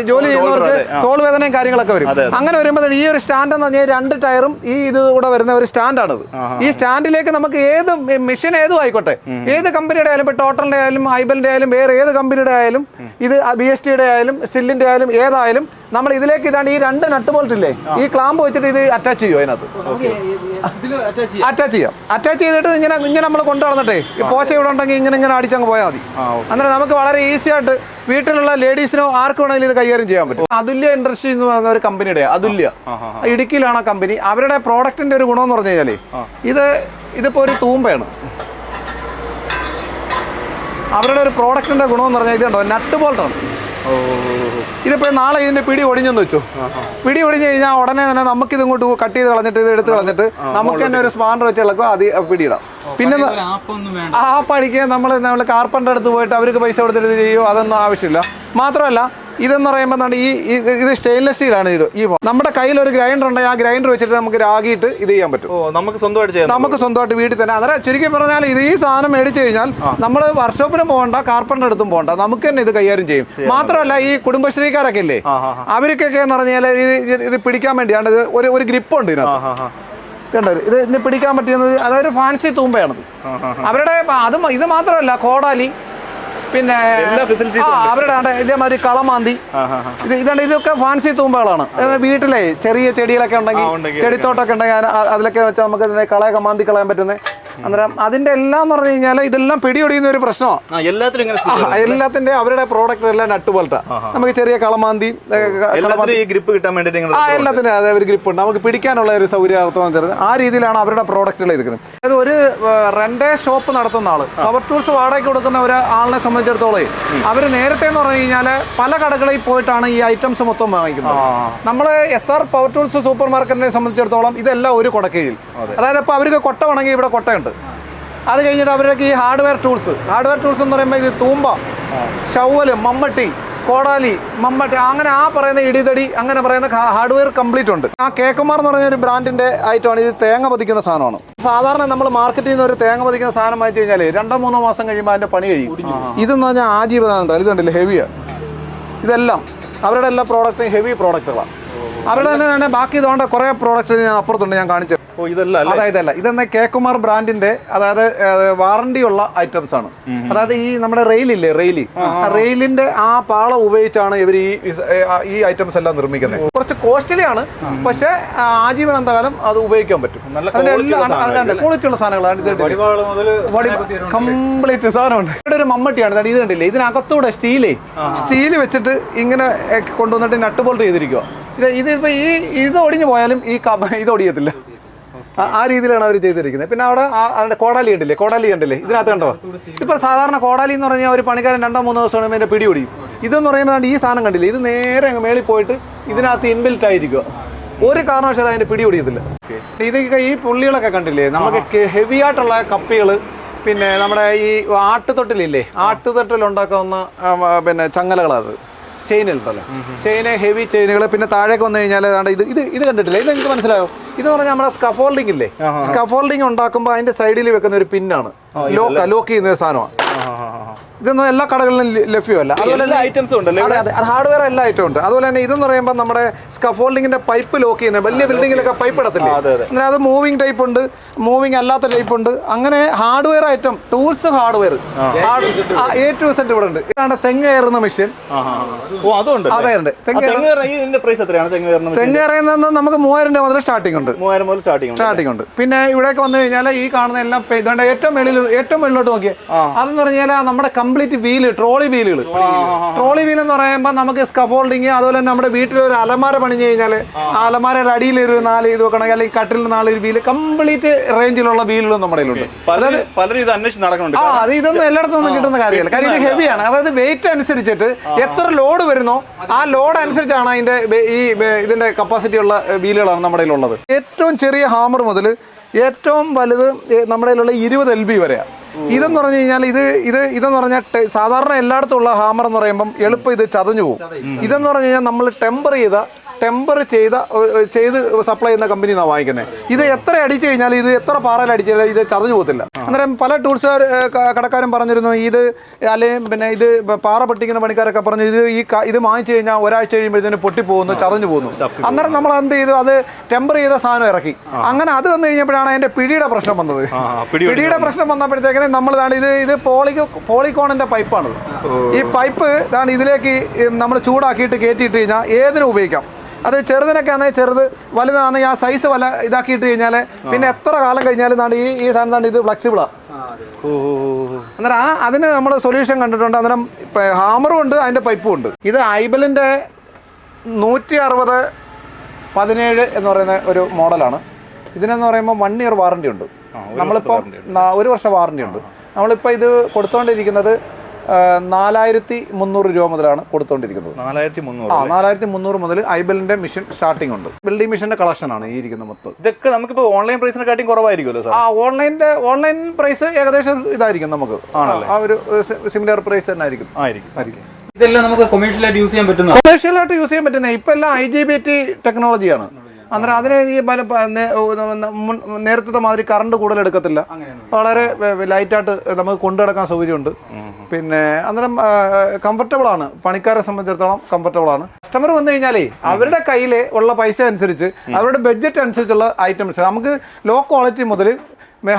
[SPEAKER 2] ജോലി ചെയ്യുന്നവർക്ക് തോൾ വേദനയും കാര്യങ്ങളൊക്കെ വരും. അങ്ങനെ വരുമ്പോൾ ഈ ഒരു സ്റ്റാൻഡ് എന്ന് പറഞ്ഞാൽ രണ്ട് ടയറും ഈ ഇത് കൂടെ വരുന്ന ഒരു സ്റ്റാൻഡാണ് ഈ സ്റ്റാൻഡിലേക്ക് നമുക്ക് ഏത് മെഷീൻ ഏതും ആയിക്കോട്ടെ. ഏത് കമ്പനിയുടെ ആയാലും ഇപ്പോൾ ടോട്ടലിന്റെ ആയാലും ഐബലിന്റെ ആയാലും വേറെ ഏത് കമ്പനിയുടെ ആയാലും ഇത് ബി എസ് ടിയുടെ ആയാലും സ്റ്റില്ലിന്റെ ആയാലും ഏതായാലും നമ്മൾ ഇതിലേക്ക് ഇതാണ് ഈ രണ്ട് നട്ട് ബോൾട്ടില്ലേ ഈ ക്ലാമ്പ് വെച്ചിട്ട് ഇത് അറ്റാച്ച് ചെയ്യും അതിനകത്ത്? അറ്റാച്ച് ചെയ്യാം. അറ്റാച്ച് ചെയ്തിട്ട് ഇങ്ങനെ ഇങ്ങനെ നമ്മൾ കൊണ്ടു നടന്നിട്ടേ ഈ പോച്ച ഇവിടെ ഉണ്ടെങ്കിൽ ഇങ്ങനെ ഇങ്ങനെ അടിച്ചങ്ങ് പോയാൽ മതി. അന്നേരം നമുക്ക് വളരെ ഈസി ആയിട്ട് വീട്ടിലുള്ള ലേഡീസിനോ ആർക്ക് വേണമെങ്കിലും ഇത് കൈകാര്യം ചെയ്യാൻ പറ്റും. അതുല്യ ഇൻഡസ്ട്രീസ് എന്ന് പറയുന്ന ഒരു കമ്പനിയുടെ അതുല്യ. ഇടുക്കിയിലാണ് ആ കമ്പനി അവരുടെ പ്രോഡക്റ്റിന്റെ ഒരു ഗുണം എന്ന് പറഞ്ഞു കഴിഞ്ഞാലേ ഇത് ഇതിപ്പോ ഒരു തൂമ്പയാണ്. അവരുടെ ഒരു പ്രോഡക്റ്റിന്റെ ഗുണം എന്ന് പറഞ്ഞാൽ ഇതുണ്ടോ നട്ട് ബോൾട്ടാണ് ഇതിപ്പോ നാളെ ഇതിന്റെ പിടി ഒടിഞ്ഞെന്ന് വെച്ചു. പിടി ഒടിഞ്ഞു കഴിഞ്ഞാൽ ഉടനെ തന്നെ നമുക്ക് ഇത് ഇങ്ങോട്ട് കട്ട് ചെയ്ത് കളഞ്ഞിട്ട് ഇത് എടുത്ത് കളഞ്ഞിട്ട് നമുക്ക് തന്നെ ഒരു സ്പാൻഡർ വെച്ച് ഇളക്കും അത് പിടിയിടാം പിന്നെ ആ പഠിക്കാൻ നമ്മൾ നമ്മൾ കാർപ്പന്റെ അടുത്ത് പോയിട്ട് അവർക്ക് പൈസ കൊടുത്തിട്ട് ചെയ്യുമോ അതൊന്നും ആവശ്യമില്ല. മാത്രമല്ല ഇതെന്ന് പറയുമ്പോൾ ഈ ഇത് സ്റ്റെയിൻലെസ് സ്റ്റീലാണ് ഇത്. ഈ നമ്മുടെ കയ്യിൽ ഒരു ഗ്രൈൻഡർ ഉണ്ടെങ്കിൽ ആ ഗ്രൈൻഡർ വെച്ചിട്ട് നമുക്ക് രാഗിയിട്ട് ഇത് ചെയ്യാൻ പറ്റും.
[SPEAKER 1] ഓ നമുക്ക് സ്വന്തമായിട്ട് ചെയ്യാം
[SPEAKER 2] നമുക്ക് സ്വന്തമായിട്ട് വീട്ടിൽ തന്നെ. അതെ ചുരുക്കി പറഞ്ഞാൽ ഇത് ഈ സാധനം മേടിച്ചു കഴിഞ്ഞാൽ നമ്മൾ വർക്ക്ഷോപ്പിനും പോകണ്ട കാർപ്പറിന്റെ അടുത്തും പോകണ്ട. നമുക്ക് തന്നെ ഇത് കൈകാര്യം ചെയ്യും. മാത്രമല്ല ഈ കുടുംബശ്രീക്കാരൊക്കെ ഇല്ലേ? അവർക്കൊക്കെ എന്ന് പറഞ്ഞാൽ ഇത് ഇത് പിടിക്കാൻ വേണ്ടിയാണ് ഇത് ഒരു ഒരു ഗ്രിപ്പ് ഉണ്ട് ഇതിനകത്ത്. കണ്ടോ? ഇത് ഇന്ന് പിടിക്കാൻ പറ്റിയത് അതൊരു ഫാൻസി തൂമ്പയാണത്. അവരുടെ അത് ഇത് മാത്രമല്ല കോടാലി പിന്നെ അവരുടെ ഇതേമാതിരി കളമാന്തി. ഇത് ഇതാണ് ഇതൊക്കെ ഫാൻസി തൂമ്പകളാണ്. വീട്ടിലെ ചെറിയ ചെടികളൊക്കെ ഉണ്ടെങ്കിൽ ചെടിത്തോട്ടൊക്കെ ഉണ്ടെങ്കിൽ അതിലൊക്കെ വെച്ചാൽ നമുക്ക് കളയൊക്കെ മാന്തി കളയാൻ പറ്റുന്നത് അന്നേരം അതിന്റെ എല്ലാം എന്ന് പറഞ്ഞു കഴിഞ്ഞാൽ ഇതെല്ലാം പിടിയൊടിയുന്ന ഒരു പ്രശ്നമാണ്
[SPEAKER 1] ആ,
[SPEAKER 2] എല്ലാത്തിന്റെ അവരുടെ പ്രോഡക്റ്റ് എല്ലാം നട്ട് പോലത്തെ. നമുക്ക് ചെറിയ കളമാന്തി
[SPEAKER 1] ഗ്രിപ്പ് കിട്ടാൻ
[SPEAKER 2] ആ എല്ലാത്തിനും അതെ ഒരു ഗ്രിപ്പ് ഉണ്ട്. നമുക്ക് പിടിക്കാനുള്ള ഒരു സൗകര്യാർത്ഥം തരുന്നത് ആ രീതിയിലാണ് അവരുടെ പ്രോഡക്റ്റുകൾ എടുക്കുന്നത് അത് ഒരു റെന്റേ ഷോപ്പ് നടത്തുന്ന ആൾ പവർ ടൂൾസ് വാടകയ്ക്ക് കൊടുക്കുന്ന ഒരു ആളിനെ സംബന്ധിച്ചിടത്തോളം അവർ നേരത്തെ എന്ന് പറഞ്ഞു കഴിഞ്ഞാൽ പല കടകളിൽ പോയിട്ടാണ് ഈ ഐറ്റംസ് മൊത്തം വാങ്ങിക്കുന്നത്. നമ്മൾ S R power tools super മാർക്കറ്റിനെ സംബന്ധിച്ചിടത്തോളം ഇതെല്ലാം ഒരു കൊടക്കീഴിൽ. അതായത് ഇപ്പോൾ അവർക്ക് കൊട്ട വേണമെങ്കിൽ ഇവിടെ കൊട്ടയുണ്ട്. അത് കഴിഞ്ഞിട്ട് അവരൊക്കെ ഈ ഹാർഡ്വെയർ ടൂൾസ് ഹാർഡ്വെയർ ടൂൾസ് എന്ന് പറയുമ്പോൾ ഇത് തൂമ്പ ഷവൽ മമ്മട്ടി കോടാലി മമ്മട്ടി അങ്ങനെ ആ പറയുന്ന ഇടിതടി അങ്ങനെ പറയുന്ന ഹാർഡ്വെയർ കംപ്ലീറ്റ് ഉണ്ട്. ആ കേക്കുമാർ എന്ന് പറഞ്ഞ ഒരു ബ്രാൻഡിന്റെ ഐറ്റമാണ് ഇത് തേങ്ങ പതിക്കുന്ന സാധനമാണ്. സാധാരണ നമ്മൾ മാർക്കറ്റിൽ നിന്ന് ഒരു തേങ്ങ പതിക്കുന്ന സാധനം വാങ്ങിച്ചു കഴിഞ്ഞാൽ രണ്ടോ മൂന്നോ മാസം കഴിയുമ്പോൾ അതിന്റെ പണി കഴിയും. ഇതെന്ന് പറഞ്ഞാൽ ആജീവനാണ് ഇത് ഹെവിയാ. ഹെവിയാണ് ഇതെല്ലാം അവരുടെ എല്ലാ പ്രോഡക്റ്റും ഹെവി പ്രോഡക്റ്റുകളാണ് അവരുടെ തന്നെ തന്നെ ബാക്കി ഇതുകൊണ്ട് കുറേ പ്രോഡക്റ്റ് ഞാൻ അപ്പുറത്തുണ്ട് ഞാൻ കാണിച്ചത്
[SPEAKER 1] ഓ ഇതല്ല അല്ലേ?
[SPEAKER 2] അതായത് അല്ല ഇതെന്ന കേക്കുമാർ ബ്രാൻഡിന്റെ അതായത് വാറണ്ടി ഉള്ള ഐറ്റംസ് ആണ് അതായത് ഈ നമ്മുടെ റെയിലില്ലേ റെയിൽ? ആ റെയിലിന്റെ ആ പാള ഉപയോഗിച്ചാണ് ഇവർ ഈ ഈ ഐറ്റംസ് എല്ലാം നിർമ്മിക്കുന്നത്. കുറച്ച് കോസ്റ്റ്ലി ആണ് പക്ഷേ ആജീവനാന്തകാലം അത് ഉപയോഗിക്കാൻ പറ്റും. അതിന്റെ എല്ലാ ക്വാളിറ്റി ഉള്ള സാധനങ്ങളാണ് ഇത് കംപ്ലീറ്റ് സാധനമുണ്ട്. ഇവിടെ ഒരു മമ്മട്ടിയാണ് ഇത് കണ്ടില്ലേ? ഇതിനകത്തൂടെ സ്റ്റീലേ. സ്റ്റീൽ വെച്ചിട്ട് ഇങ്ങനെ കൊണ്ടുവന്നിട്ട് നട്ട് ബോൾട്ട് ചെയ്തിരിക്കുക ഇത് ഇത് ഇപ്പൊ ഈ ഇത് ഒടിഞ്ഞു പോയാലും ഈ ഇത് ഒടിയത്തില്ല. ആ- രീതിയിലാണ് അവർ ചെയ്തിരിക്കുന്നത്. പിന്നെ അവിടെ അതിന്റെ കോടാലി ഉണ്ടല്ലേ കോടാലി കണ്ടില്ലേ ഇതിനകത്ത് കണ്ടോ? ഇപ്പൊ സാധാരണ കോടാലി എന്ന് പറഞ്ഞാൽ ഒരു പണിക്കാരൻ രണ്ടോ മൂന്നോ ദിവസം കഴിയുമ്പോൾ എന്റെ പിടി ഒടിയും ഇതെന്ന് പറയുമ്പോൾ ഈ സാധനം കണ്ടില്ലേ ഇത് നേരെ അങ്ങ് മേളിൽ പോയിട്ട് ഇതിനകത്ത് ഇൻബിൽറ്റ് ആയിരിക്കുക ഒരു കാരണവശാലും അതിന്റെ പിടി ഒടിയത്തില്ല ഇതൊക്കെ ഈ പുള്ളികളൊക്കെ കണ്ടില്ലേ നമുക്ക് ഹെവി ആയിട്ടുള്ള കപ്പികൾ പിന്നെ നമ്മുടെ ഈ ആട്ടുതൊട്ടിലില്ലേ ആട്ടുതൊട്ടിൽ ഉണ്ടാക്കാവുന്ന പിന്നെ ചങ്ങലകളത് ചെയിനുണ്ടല്ലോ ചെയിന് ഹെവി ചെയിനുകൾ പിന്നെ താഴേക്ക് വന്നു കഴിഞ്ഞാൽ ഇത് ഇത് ഇത് കണ്ടിട്ടില്ലേ ഇത് നിങ്ങൾക്ക് മനസ്സിലായോ? ഇത് പറഞ്ഞാൽ നമ്മുടെ സ്കഫോൾഡിംഗ് ഇല്ലേ? സ്കഫോൾഡിംഗ് ഉണ്ടാക്കുമ്പോൾ അതിന്റെ സൈഡിൽ വെക്കുന്ന ഒരു പിന്നാണ് ലോക്ക് ലോക്ക് ചെയ്യുന്ന സാധനമാണ് ഇതൊന്നും എല്ലാ കടകളിലും ലഭ്യമല്ല. അതുപോലെ
[SPEAKER 1] ഐറ്റംസും ഉണ്ട്
[SPEAKER 2] അതെ അതെ. ഹാർഡ്വെയർ എല്ലാ ഐറ്റം ഉണ്ട്. അതുപോലെ തന്നെ ഇതെന്ന് പറയുമ്പോൾ നമ്മുടെ സ്കഫോൾഡിങ്ങിന്റെ പൈപ്പ് ലോക്ക് ചെയ്യുന്നത് വലിയ ബിൽഡിങ്ങിലൊക്കെ പൈപ്പ് ഇടത്തില്ലേ?
[SPEAKER 1] ആ, അതെ, അതെ.
[SPEAKER 2] അങ്ങനെ അത് മൂവിങ് ടൈപ്പ് ഉണ്ട്. മൂവിങ് അല്ലാത്ത ടൈപ്പ് ഉണ്ട്. അങ്ങനെ hardware item tools hardware A to saint ഇവിടെ ഉണ്ട്. ഇതാണ് തെങ്ങ് കയറുന്ന മെഷീൻ അതെ ഉണ്ട്. തെങ്ങ്
[SPEAKER 1] കയറുന്ന
[SPEAKER 2] നമുക്ക് മൂവായിരം രൂപ മുതൽ സ്റ്റാർട്ടിംഗ് ഉണ്ട്.
[SPEAKER 1] മൂവായിരം മുതൽ സ്റ്റാർട്ടിംഗ് ഉണ്ട്.
[SPEAKER 2] സ്റ്റാർട്ടിംഗ് ഉണ്ട്. പിന്നെ ഇവിടേക്ക് വന്നു കഴിഞ്ഞാൽ ഈ കാണുന്ന എല്ലാം ഇതുകൊണ്ട് ഏറ്റവും മേളിൽ ഏറ്റവും മേളിലോട്ട് നോക്കിയാൽ അതെന്ന് പറഞ്ഞാൽ നമ്മുടെ കംപ്ലീറ്റ് വീൽ ട്രോളി വീലുകൾ ട്രോളി വീൽ എന്ന് പറയുമ്പോൾ നമുക്ക് സ്കഫോൾഡിങ് അതുപോലെ തന്നെ നമ്മുടെ വീട്ടിൽ ഒരു അലമാര പണിഞ്ഞു കഴിഞ്ഞാൽ ആ. അലമാരയുടെ അടിയിൽ ഒരു നാല് ഇത് വെക്കണമെങ്കിൽ അല്ലെങ്കിൽ കട്ടിൽ നാല് വീൽ കംപ്ലീറ്റ് റേഞ്ചിലുള്ള വീലുകൾ നമ്മുടെ കയ്യിലുണ്ട്.
[SPEAKER 1] പലരും പലരും ഇത് അന്വേഷിച്ച് നടക്കുന്നുണ്ട്.
[SPEAKER 2] ആ അത് ഇതൊന്നും എല്ലായിടത്തും ഒന്നും കിട്ടുന്ന കാര്യമല്ല. കാര്യം ഇത് ഹെവിയാണ് അതായത് വെയിറ്റ് അനുസരിച്ചിട്ട് എത്ര ലോഡ് വരുന്നോ ആ ലോഡ് അനുസരിച്ചാണ് അതിന്റെ ഈ ഇതിന്റെ കപ്പാസിറ്റി ഉള്ള വീലുകളാണ് നമ്മുടെ കയ്യിലുള്ളത്. ഏറ്റവും ചെറിയ ഹാമർ മുതൽ ഏറ്റവും വലുത് നമ്മുടെ കയ്യിലുള്ള ഇരുപത് എൽ ബി വരെയാണ്. ഇതെന്ന് പറഞ്ഞു കഴിഞ്ഞാൽ ഇത് ഇത് ഇതെന്ന് പറഞ്ഞാൽ സാധാരണ എല്ലായിടത്തും ഉള്ള ഹാമർ എന്ന് പറയുമ്പം എളുപ്പം ഇത് ചതഞ്ഞു പോകും. ഇതെന്ന് പറഞ്ഞു കഴിഞ്ഞാൽ നമ്മൾ ടെമ്പർ ചെയ്ത ടെമ്പർ ചെയ്ത ചെയ്ത് സപ്ലൈ ചെയ്യുന്ന കമ്പനി നിന്നാണ് വാങ്ങിക്കുന്നത് ഇത് എത്ര അടിച്ചു കഴിഞ്ഞാൽ ഇത് എത്ര പാറയിൽ അടിച്ചാലും ഇത് ചതഞ്ഞു പോകത്തില്ല. അന്നേരം പല ടൂറിസ്റ്റ് കടക്കാരും പറഞ്ഞിരുന്നു ഇത് അല്ലെങ്കിൽ പിന്നെ ഇത് പാറ പൊട്ടിക്കുന്ന പണിക്കാരൊക്കെ പറഞ്ഞു ഇത് ഈ ഇത് വാങ്ങിച്ചു കഴിഞ്ഞാൽ ഒരാഴ്ച കഴിയുമ്പോഴത്തേന് പൊട്ടിപ്പോകുന്നു ചതഞ്ഞു പോകുന്നു. അന്നേരം നമ്മൾ എന്ത് ചെയ്തു? അത് ടെമ്പർ ചെയ്ത സാധനം ഇറക്കി. അങ്ങനെ അത് വന്നു കഴിഞ്ഞപ്പോഴാണ് അതിന്റെ പിടിയുടെ പ്രശ്നം വന്നത്. പിടിയുടെ പ്രശ്നം വന്നപ്പോഴത്തേക്കിന് നമ്മൾ ഇത് ഇത് പോളി പോളിക്കോണിന്റെ പൈപ്പാണ് ഈ പൈപ്പ് ഇതാണ് ഇതിലേക്ക് നമ്മൾ ചൂടാക്കിയിട്ട് കയറ്റിയിട്ട് കഴിഞ്ഞാൽ ഏതിനും ഉപയോഗിക്കാം. അത് ചെറുതിനൊക്കെ ആണെങ്കിൽ ചെറുത് വലുതാണെങ്കിൽ ആ സൈസ് വല ഇതാക്കിയിട്ട് കഴിഞ്ഞാൽ പിന്നെ എത്ര കാലം കഴിഞ്ഞാലും ഈ ഈ സാധനം ഇത് ഫ്ലെക്സിബിളാണ്. അന്നേരം ആ അതിന് നമ്മൾ സൊല്യൂഷൻ കണ്ടിട്ടുണ്ട്. അന്നേരം ഹാമറും ഉണ്ട് അതിന്റെ പൈപ്പും ഉണ്ട്. ഇത് ഐബലിന്റെ നൂറ്റി അറുപത് പതിനേഴ് എന്ന് പറയുന്ന ഒരു മോഡലാണ്. ഇതിനെന്ന് പറയുമ്പോൾ വൺ ഇയർ വാറണ്ടി ഉണ്ട്. നമ്മളിപ്പോൾ ഒരു വർഷം വാറണ്ടി ഉണ്ട്. നമ്മളിപ്പോൾ ഇത് കൊടുത്തുകൊണ്ടിരിക്കുന്നത് നാലായിരത്തി മുന്നൂറ് രൂപ മുതലാണ് കൊടുത്തുകൊണ്ടിരിക്കുന്നത്
[SPEAKER 1] നാലായിരത്തി മുന്നൂറ്
[SPEAKER 2] ആ നാലായിരത്തി മുന്നൂറ് മുതൽ ഐബലിന്റെ മിഷൻ സ്റ്റാർട്ടിംഗ് ഉണ്ട്. ബിൽഡിംഗ് മിഷന്റെ കളക്ഷൻ ആണ് ഈ ഇരിക്കുന്ന മൊത്തം.
[SPEAKER 1] ഇതൊക്കെ നമുക്കിപ്പോൾ ഓൺലൈൻ പ്രൈസിനെക്കാട്ടിയും കുറവായിരിക്കുമല്ലോ സാർ?
[SPEAKER 2] ആ ഓൺലൈന്റെ ഓൺലൈൻ പ്രൈസ് ഏകദേശം ഇതായിരിക്കും നമുക്ക്. ആ ഒരു സിമിലർ പ്രൈസ് തന്നെ ആയിരിക്കും.
[SPEAKER 1] ആയിരിക്കും.
[SPEAKER 3] ഇതെല്ലാം നമുക്ക് കൊമേഴ്ഷ്യലായിട്ട് യൂസ് ചെയ്യാൻ പറ്റുന്ന
[SPEAKER 2] കൊമേഴ്ഷ്യലായിട്ട് യൂസ് ചെയ്യാൻ പറ്റുന്ന ഇപ്പം എല്ലാം ഐ ജി ബി ടി ടെക്നോളജിയാണ് അന്നേരം അതിന് ഈ നേരത്തെ മാതിരി കറണ്ട് കൂടുതൽ എടുക്കത്തില്ല. വളരെ ലൈറ്റായിട്ട് നമുക്ക് കൊണ്ടുനടക്കാൻ സൗകര്യമുണ്ട്. പിന്നെ അന്നേരം കംഫർട്ടബിൾ ആണ്. പണിക്കാരെ സംബന്ധിച്ചിടത്തോളം കംഫർട്ടബിൾ ആണ്. കസ്റ്റമർ വന്നു കഴിഞ്ഞാലേ അവരുടെ കയ്യിൽ ഉള്ള പൈസ അനുസരിച്ച് അവരുടെ ബഡ്ജറ്റ് അനുസരിച്ചുള്ള ഐറ്റംസ് നമുക്ക് ലോ ക്വാളിറ്റി മുതൽ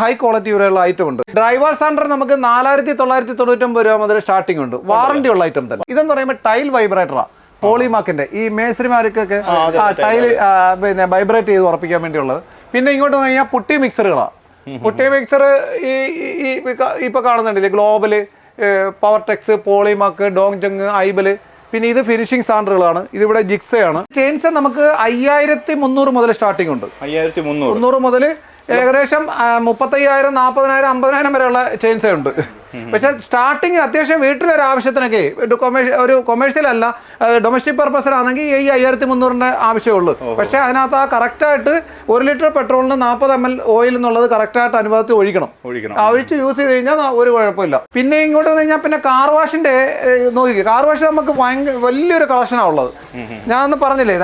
[SPEAKER 2] ഹൈ ക്വാളിറ്റി വരെയുള്ള ഐറ്റം ഉണ്ട്. ഡ്രൈവർ സാൻഡർ നമുക്ക് നാലായിരത്തി തൊള്ളായിരത്തി തൊണ്ണൂറ്റൊമ്പത് രൂപ മുതൽ സ്റ്റാർട്ടിംഗ് ഉണ്ട്. വാറണ്ടി ഉള്ള ഐറ്റം തന്നെ. ഇതെന്ന് പറയുമ്പോൾ ടൈൽ വൈബ്രേറ്ററാണ് പോളിമാക്കിന്റെ ഈ മേസ്രിമാർക്കൊക്കെ ടൈൽ പിന്നെ വൈബ്രേറ്റ് ചെയ്ത് ഉറപ്പിക്കാൻ വേണ്ടിയുള്ളത്. പിന്നെ ഇങ്ങോട്ട് വന്നു കഴിഞ്ഞാൽ പുട്ടി മിക്സറുകളാണ് പുട്ടി മിക്സർ ഈ ഇപ്പൊ കാണുന്നുണ്ടല്ലേ ഗ്ലോബൽ പവർ ടെക്സ് പോളിമാക്ക് ഡോങ് ജങ് ഐബൽ പിന്നെ ഇത് ഫിനിഷിംഗ് സാൻഡറുകളാണ് ഇതിവിടെ ജിക്സയാണ്. ചെയിൻസ് നമുക്ക് അയ്യായിരത്തി മുന്നൂറ് മുതൽ സ്റ്റാർട്ടിംഗ് ഉണ്ട്.
[SPEAKER 1] അയ്യായിരത്തി മുന്നൂറ്
[SPEAKER 2] മുന്നൂറ് മുതൽ ഏകദേശം മുപ്പത്തയ്യായിരം നാൽപ്പതിനായിരം അമ്പതിനായിരം വരെയുള്ള ചെയിൻസേ ഉണ്ട്. പക്ഷെ സ്റ്റാർട്ടിങ് അത്യാവശ്യം വീട്ടിലൊരു ആവശ്യത്തിനൊക്കെ ഒരു ആവശ്യത്തിനൊക്കെ ഒരു കൊമേഴ്സ്യൽ അല്ല ഡൊമസ്റ്റിക് പർപ്പസിലാണെങ്കിൽ ഈ അയ്യായിരത്തി മുന്നൂറിന്റെ ആവശ്യമുള്ളൂ പക്ഷേ അതിനകത്ത് ആ കറക്റ്റായിട്ട് ഒരു ലിറ്റർ പെട്രോളിന് നാൽപ്പത് എം എൽ ഓയിൽ എന്നുള്ളത് കറക്റ്റായിട്ട് അനുഭവത്തിൽ ഒഴിക്കണം.
[SPEAKER 1] ഒഴിക്കണം.
[SPEAKER 2] ഒഴിച്ച് യൂസ് ചെയ്ത് കഴിഞ്ഞാൽ ഒരു കുഴപ്പമില്ല. പിന്നെ ഇങ്ങോട്ട് വന്നു കഴിഞ്ഞാൽ പിന്നെ കാർ വാഷിന്റെ നോക്കി കാർ വാഷ് നമുക്ക് ഭയങ്കര വലിയൊരു കളക്ഷനാണ് ഉള്ളത്. ഞാൻ ഒന്ന് പറഞ്ഞില്ലേ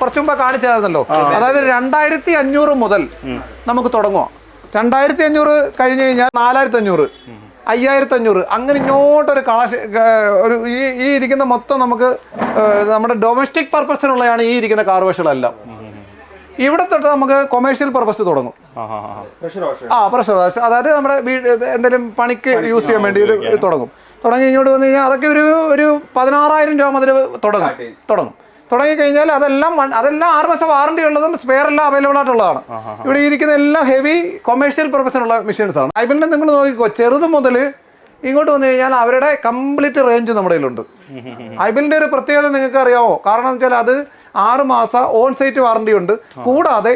[SPEAKER 2] കുറച്ച് മുമ്പ് കാണിച്ചായിരുന്നല്ലോ അതായത് രണ്ടായിരത്തി അഞ്ഞൂറ് മുതൽ നമുക്ക് തുടങ്ങുക രണ്ടായിരത്തി അഞ്ഞൂറ് കഴിഞ്ഞ് കഴിഞ്ഞാൽ നാലായിരത്തി അഞ്ഞൂറ്. അയ്യായിരത്തി അഞ്ഞൂറ് അങ്ങനെ ഇങ്ങോട്ടൊരു കളക്ഷൻ ഒരു ഈ ഈ ഇരിക്കുന്ന മൊത്തം നമുക്ക് നമ്മുടെ ഡൊമസ്റ്റിക് പർപ്പസിനുള്ളതാണ് ഈ ഇരിക്കുന്ന കാർ വാഷുകളെല്ലാം ഇവിടെ തൊട്ട് നമുക്ക് കൊമേഴ്ഷ്യൽ പർപ്പസ് തുടങ്ങും.
[SPEAKER 1] ആ
[SPEAKER 3] പ്രഷർ വാഷ്.
[SPEAKER 2] അതായത് നമ്മുടെ വീട് എന്തെങ്കിലും പണിക്ക് യൂസ് ചെയ്യാൻ വേണ്ടി ഒരു തുടങ്ങും. തുടങ്ങി ഇങ്ങോട്ട് വന്നു കഴിഞ്ഞാൽ അതൊക്കെ ഒരു ഒരു പതിനാറായിരം രൂപ മുതൽ തുടങ്ങും. തുടങ്ങും. തുടങ്ങി കഴിഞ്ഞാൽ അതെല്ലാം അതെല്ലാം ആറ് മാസം വാറണ്ടി ഉള്ളതും സ്പെയർ എല്ലാം അവൈലബിൾ ആയിട്ടുള്ളതാണ് ഇവിടെ ഇരിക്കുന്ന എല്ലാം ഹെവി കൊമേഴ്ഷ്യൽ പർപ്പസിനുള്ള മെഷീൻസ് ആണ്. ഐബിളിനെ നിങ്ങൾ നോക്കിക്കോ ചെറുത് മുതൽ ഇങ്ങോട്ട് വന്നു കഴിഞ്ഞാൽ അവരുടെ കംപ്ലീറ്റ് റേഞ്ച് നമ്മുടെ കയ്യിലുണ്ട്. ഐബിലിന്റെ ഒരു പ്രത്യേകത നിങ്ങൾക്ക് അറിയാമോ കാരണം എന്ന് വെച്ചാൽ അത് ആറ് മാസം ഓൺ സൈറ്റ് വാറണ്ടി ഉണ്ട്. കൂടാതെ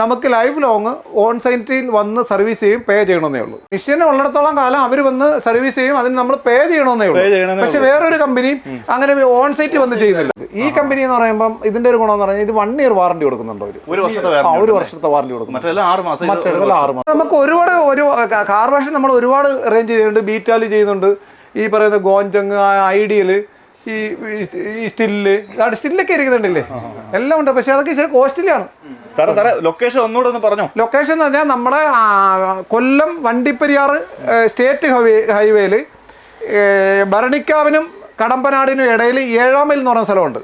[SPEAKER 2] നമുക്ക് ലൈഫ് ലോങ് ഓൺ സൈറ്റിൽ വന്ന് സർവീസ് ചെയ്യും പേ ചെയ്യണമെന്നേ ഉള്ളൂ. മെഷീനെ ഉള്ളിടത്തോളം കാലം അവർ വന്ന് സർവീസ് ചെയ്യും അതിന് നമ്മൾ പേ ചെയ്യണമെന്നേ ഉള്ളൂ. പക്ഷെ വേറൊരു കമ്പനി അങ്ങനെ ഓൺ സൈറ്റ് വന്ന് ചെയ്യുന്നില്ല. ഈ കമ്പനി എന്ന് പറയുമ്പോൾ ഇതിന്റെ ഒരു ഗുണം എന്ന് പറഞ്ഞാൽ ഇത് വൺ ഇയർ വാറണ്ടി കൊടുക്കുന്നുണ്ടോ
[SPEAKER 1] ഒരു
[SPEAKER 2] ഒരു വർഷത്തെ വാറണ്ടി കൊടുക്കും
[SPEAKER 1] മറ്റെല്ലാം ആറ് മാസം
[SPEAKER 2] നമുക്ക് ഒരുപാട് ഒരു കാർ വാഷ് നമ്മൾ ഒരുപാട് റേഞ്ച് ചെയ്യുന്നുണ്ട് ബീറ്റാലി ചെയ്യുന്നുണ്ട്. ഈ പറയുന്ന ഗോഞ്ചങ് ഐഡിയൽ ഈ ഈ സ്റ്റില്ല് സ്റ്റില്ലൊക്കെ ഇരിക്കുന്നുണ്ടല്ലേ? എല്ലാം ഉണ്ട്. പക്ഷെ അതൊക്കെ ഇച്ചിരി കോസ്റ്റ്ലി ആണ്.
[SPEAKER 1] സാറേ സാറേ ലൊക്കേഷൻ ഒന്നുകൂടെ ഒന്ന് പറഞ്ഞു?
[SPEAKER 2] ലൊക്കേഷൻ എന്ന് പറഞ്ഞാൽ നമ്മുടെ കൊല്ലം വണ്ടിപ്പെരിയാർ സ്റ്റേറ്റ് ഹൈവേ ഹൈവേയിൽ ഭരണിക്കാവിനും കടമ്പനാടിനും ഇടയിൽ ഏഴാം മൈൽ എന്ന് പറഞ്ഞ സ്ഥലമുണ്ട്.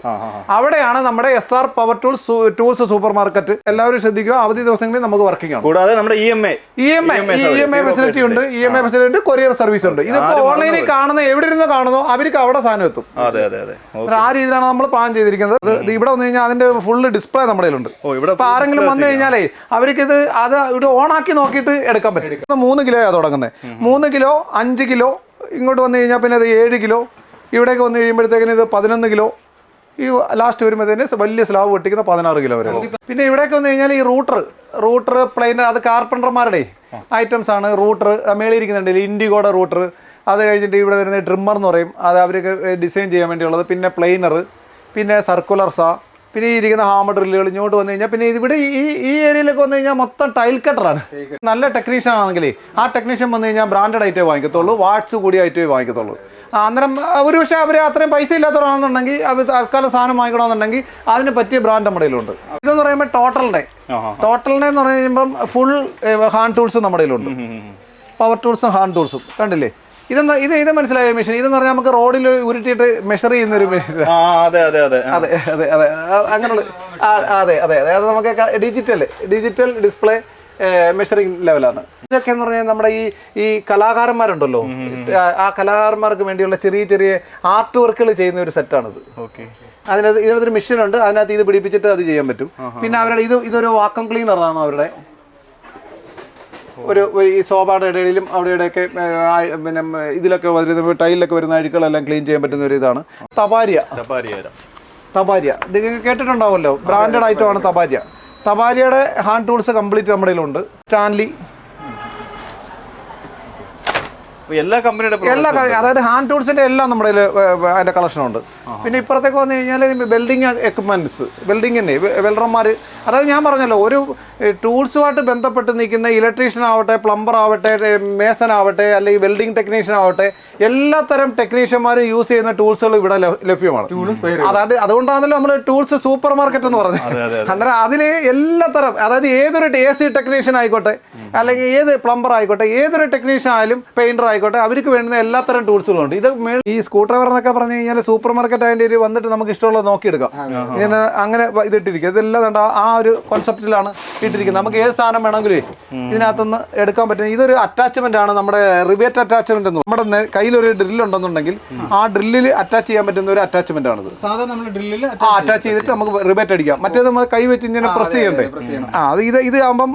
[SPEAKER 2] അവിടെയാണ് നമ്മുടെ S R power tools tools super market എല്ലാവരും ശ്രദ്ധിക്കുക. അവധി ദിവസങ്ങളിൽ നമുക്ക് വർക്കിംഗ് ആണ്.
[SPEAKER 1] കൂടാതെ നമ്മുടെ E M A
[SPEAKER 2] E M I E M I facility ഉണ്ട്. ഇ എം ഐ ഫെസിലിറ്റി ഉണ്ട്. കൊറിയർ സർവീസ് ഉണ്ട്. ഇതിപ്പോ ഓൺലൈനിൽ കാണുന്ന എവിടെ ഇരുന്ന് കാണുന്നോ അവർക്ക് അവിടെ സാധനം എത്തും. ആ രീതിയിലാണ് നമ്മൾ പ്ലാൻ ചെയ്തിരിക്കുന്നത്. ഇവിടെ വന്നു കഴിഞ്ഞാൽ അതിന്റെ ഫുൾ ഡിസ്പ്ലേ നമ്മുടെ
[SPEAKER 1] ഉണ്ട്
[SPEAKER 2] ഇപ്പൊ ആരെങ്കിലും വന്നു കഴിഞ്ഞാലേ അവർക്ക് ഇത് അത് ഇവിടെ ഓണാക്കി നോക്കിയിട്ട് എടുക്കാൻ പറ്റും. മൂന്ന് കിലോയാണ് തുടങ്ങുന്നത് മൂന്ന് കിലോ അഞ്ച് കിലോ ഇങ്ങോട്ട് വന്നു കഴിഞ്ഞാൽ പിന്നെ അത് ഏഴ് കിലോ ഇവിടേക്ക് വന്നു കഴിയുമ്പോഴത്തേക്കിന് ഇത് പതിനൊന്ന് കിലോ. ഈ ലാസ്റ്റ് വരുമ്പോഴത്തേന് വലിയ സ്ലാബ് പൊട്ടിക്കുന്ന പതിനാറ് കിലോ വരെ പിന്നെ ഇവിടേക്ക് വന്നു കഴിഞ്ഞാൽ ഈ റൂട്ടർ റൂട്ടർ പ്ലെയിൻ അത് കാർപ്പന്റർമാരുടെ ഐറ്റംസ് ആണ്. റൂട്ടർ മേളിയിരിക്കുന്നുണ്ട് ഇൻഡിഗോടെ റൂട്ടർ. അത് കഴിഞ്ഞിട്ട് ഇവിടെ വരുന്ന ട്രിമ്മർ എന്ന് പറയും. അത് അവർക്ക് ഡിസൈൻ ചെയ്യാൻ വേണ്ടിയുള്ളത്. പിന്നെ പ്ലെയിനർ പിന്നെ സർക്കുലർ സാ പിന്നെ ഈ ഇരിക്കുന്ന ഹാമർ ഡ്രില്ലുകൾ ഇങ്ങോട്ട് വന്നു കഴിഞ്ഞാൽ പിന്നെ ഇവിടെ ഈ ഈ ഏരിയയിലൊക്കെ വന്നു കഴിഞ്ഞാൽ മൊത്തം ടൈൽ കട്ടറാണ് നല്ല ടെക്നീഷ്യൻ ആണെങ്കിൽ ആ ടെക്നീഷ്യൻ വന്നു കഴിഞ്ഞാൽ ബ്രാൻഡഡ് ഐറ്റേ വാങ്ങിക്കത്തുള്ളൂ. വാട്സ് കൂടിയ ഐറ്റേ വാങ്ങിക്കത്തുള്ളൂ. അന്നേരം ഒരു പക്ഷേ അവർ അത്രയും പൈസ ഇല്ലാത്തവരാണെന്നുണ്ടെങ്കിൽ അവർ തൽക്കാലം സാധനം വാങ്ങിക്കണമെന്നുണ്ടെങ്കിൽ അതിന് പറ്റിയ ബ്രാൻഡ് നമ്മുടെ കയ്യിലുണ്ട്. ഇതെന്ന് പറയുമ്പോൾ
[SPEAKER 1] ടോട്ടലിന്റെ.
[SPEAKER 2] ടോട്ടലിന്റെ എന്ന് പറയുമ്പം ഫുൾ ഹാൻഡ് ടൂൾസ് നമ്മുടെ കയ്യിലുണ്ട്. പവർ ടൂൾസും ഹാൻഡ് ടൂൾസും കണ്ടില്ലേ? ഇതെന്താ ഇത് ഇത് മനസ്സിലായ മെഷീൻ ഇതെന്ന് പറഞ്ഞാൽ നമുക്ക് റോഡിൽ ഉരുട്ടിയിട്ട് മെഷർ ചെയ്യുന്ന ഒരു മെഷീൻ
[SPEAKER 1] അതെ അതെ അതെ.
[SPEAKER 2] അതെ അതെ അതെ. അങ്ങനെയുള്ള അതെ അതെ അതെ. അത് നമുക്ക് ഡിജിറ്റൽ ഡിജിറ്റൽ ഡിസ്പ്ലേ മെഷറിംഗ് ലെവലാണ് ഇതൊക്കെ എന്ന് പറഞ്ഞാൽ നമ്മുടെ ഈ ഈ കലാകാരന്മാരുണ്ടല്ലോ. ആ- കലാകാരന്മാർക്ക് വേണ്ടിയുള്ള ചെറിയ ചെറിയ ആർട്ട് വർക്കുകൾ ചെയ്യുന്ന ഒരു സെറ്റാണിത്
[SPEAKER 1] ഓക്കെ.
[SPEAKER 2] അതിനകത്ത് ഇതിനകത്തൊരു മെഷീൻ ഉണ്ട്. അതിനകത്ത് ഇത് പിടിപ്പിച്ചിട്ട് അത് ചെയ്യാൻ പറ്റും. പിന്നെ അവരുടെ ഇത് ഇതൊരു വാക്കം ക്ലീനറാണ് അവരുടെ? ഒരു ഈ സോഫയുടെ ഇടയിലും അവിടെ ഇടയൊക്കെ പിന്നെ ഇതിലൊക്കെ വരുന്ന ടൈലിലൊക്കെ വരുന്ന അഴുക്കളെല്ലാം ക്ലീൻ ചെയ്യാൻ പറ്റുന്ന ഒരു ഇതാണ്. തപാരിയ. തപാരിയ ഇത് കേട്ടിട്ടുണ്ടാവുമല്ലോ. ബ്രാൻഡഡ് ഐറ്റമാണ് തപാരിയ. തപാരിയുടെ ഹാൻഡ് ടൂൾസ് കംപ്ലീറ്റ് നമ്മുടെ കയ്യിലുണ്ട്. സ്റ്റാൻലി
[SPEAKER 1] എല്ലാ കമ്പനിയുടെ
[SPEAKER 2] എല്ലാ അതായത് ഹാൻഡ് ടൂൾസിന്റെ എല്ലാം നമ്മുടെ അതിന്റെ കളക്ഷൻ ഉണ്ട്. പിന്നെ ഇപ്പുറത്തേക്ക് വന്നു കഴിഞ്ഞാൽ വെൽഡിങ് എക്യുപ്മെന്റ്സ് വെൽഡിങ്ങിന്റെ വെൽഡർമാർ അതായത് ഞാൻ പറഞ്ഞല്ലോ ഒരു ടൂൾസുമായിട്ട് ബന്ധപ്പെട്ട് നിൽക്കുന്ന ഇലക്ട്രീഷ്യൻ ആവട്ടെ പ്ലംബർ ആവട്ടെ മേസൻ ആവട്ടെ അല്ലെങ്കിൽ വെൽഡിങ് ടെക്നീഷ്യൻ ആവട്ടെ എല്ലാ തരം ടെക്നീഷ്യന്മാരും യൂസ് ചെയ്യുന്ന ടൂൾസുകൾ ഇവിടെ ലഭ്യമാണ്. അതായത് അതുകൊണ്ടാണല്ലോ നമ്മൾ ടൂൾസ് സൂപ്പർ മാർക്കറ്റ് എന്ന് പറഞ്ഞത്. അന്നേരം അതിൽ എല്ലാ തരം അതായത് ഏതൊരു എ സി ടെക്നീഷ്യൻ ആയിക്കോട്ടെ അല്ലെങ്കിൽ ഏത് പ്ലംബർ ആയിക്കോട്ടെ ഏതൊരു ടെക്നീഷ്യൻ ആയാലും പെയിന്റർ ആയിക്കോട്ടെ അവർക്ക് വേണ്ടുന്ന എല്ലാ തരം ടൂൾസുകളും ഉണ്ട്. ഇത് ഈ സ്ക്രൂ ഡ്രൈവർ എന്നൊക്കെ പറഞ്ഞു കഴിഞ്ഞാൽ സൂപ്പർ മാർക്കറ്റ് അതിന്റെ ഒരു വന്നിട്ട് നമുക്ക് ഇഷ്ടമുള്ളത് നോക്കിയെടുക്കാം. ഇങ്ങനെ അങ്ങനെ ഇതിട്ടിരിക്കും. ഇതെല്ലാം കണ്ട ആ ഒരു കോൺസെപ്റ്റിലാണ് ഇട്ടിരിക്കുന്നത്. നമുക്ക് ഏത് സാധനം വേണമെങ്കിലും ഇതിനകത്തുനിന്ന് എടുക്കാൻ പറ്റും ഇതൊരു അറ്റാച്ച്മെന്റ് ആണ് നമ്മുടെ റിവേറ്റ് അറ്റാച്ച്മെന്റ് എന്ന്. നമ്മുടെ നെ- കയ്യിലൊരു ഡ്രില്ല് ഉണ്ടെന്നുണ്ടെങ്കിൽ ആ ഡ്രില്ലിൽ അറ്റാച്ച് ചെയ്യാൻ പറ്റുന്ന ഒരു അറ്റാച്ച്മെന്റ് ആണിത്.
[SPEAKER 3] ഡ്രില്ലിൽ
[SPEAKER 2] ആ അറ്റാച്ച് ചെയ്തിട്ട് നമുക്ക് റിബേറ്റ് അടിക്കാം. മറ്റേത് നമ്മൾ കൈ വെച്ച് ഇങ്ങനെ പ്രസ് ചെയ്യണ്ടേ? ആ അത് ഇത് ഇത് ആകുമ്പം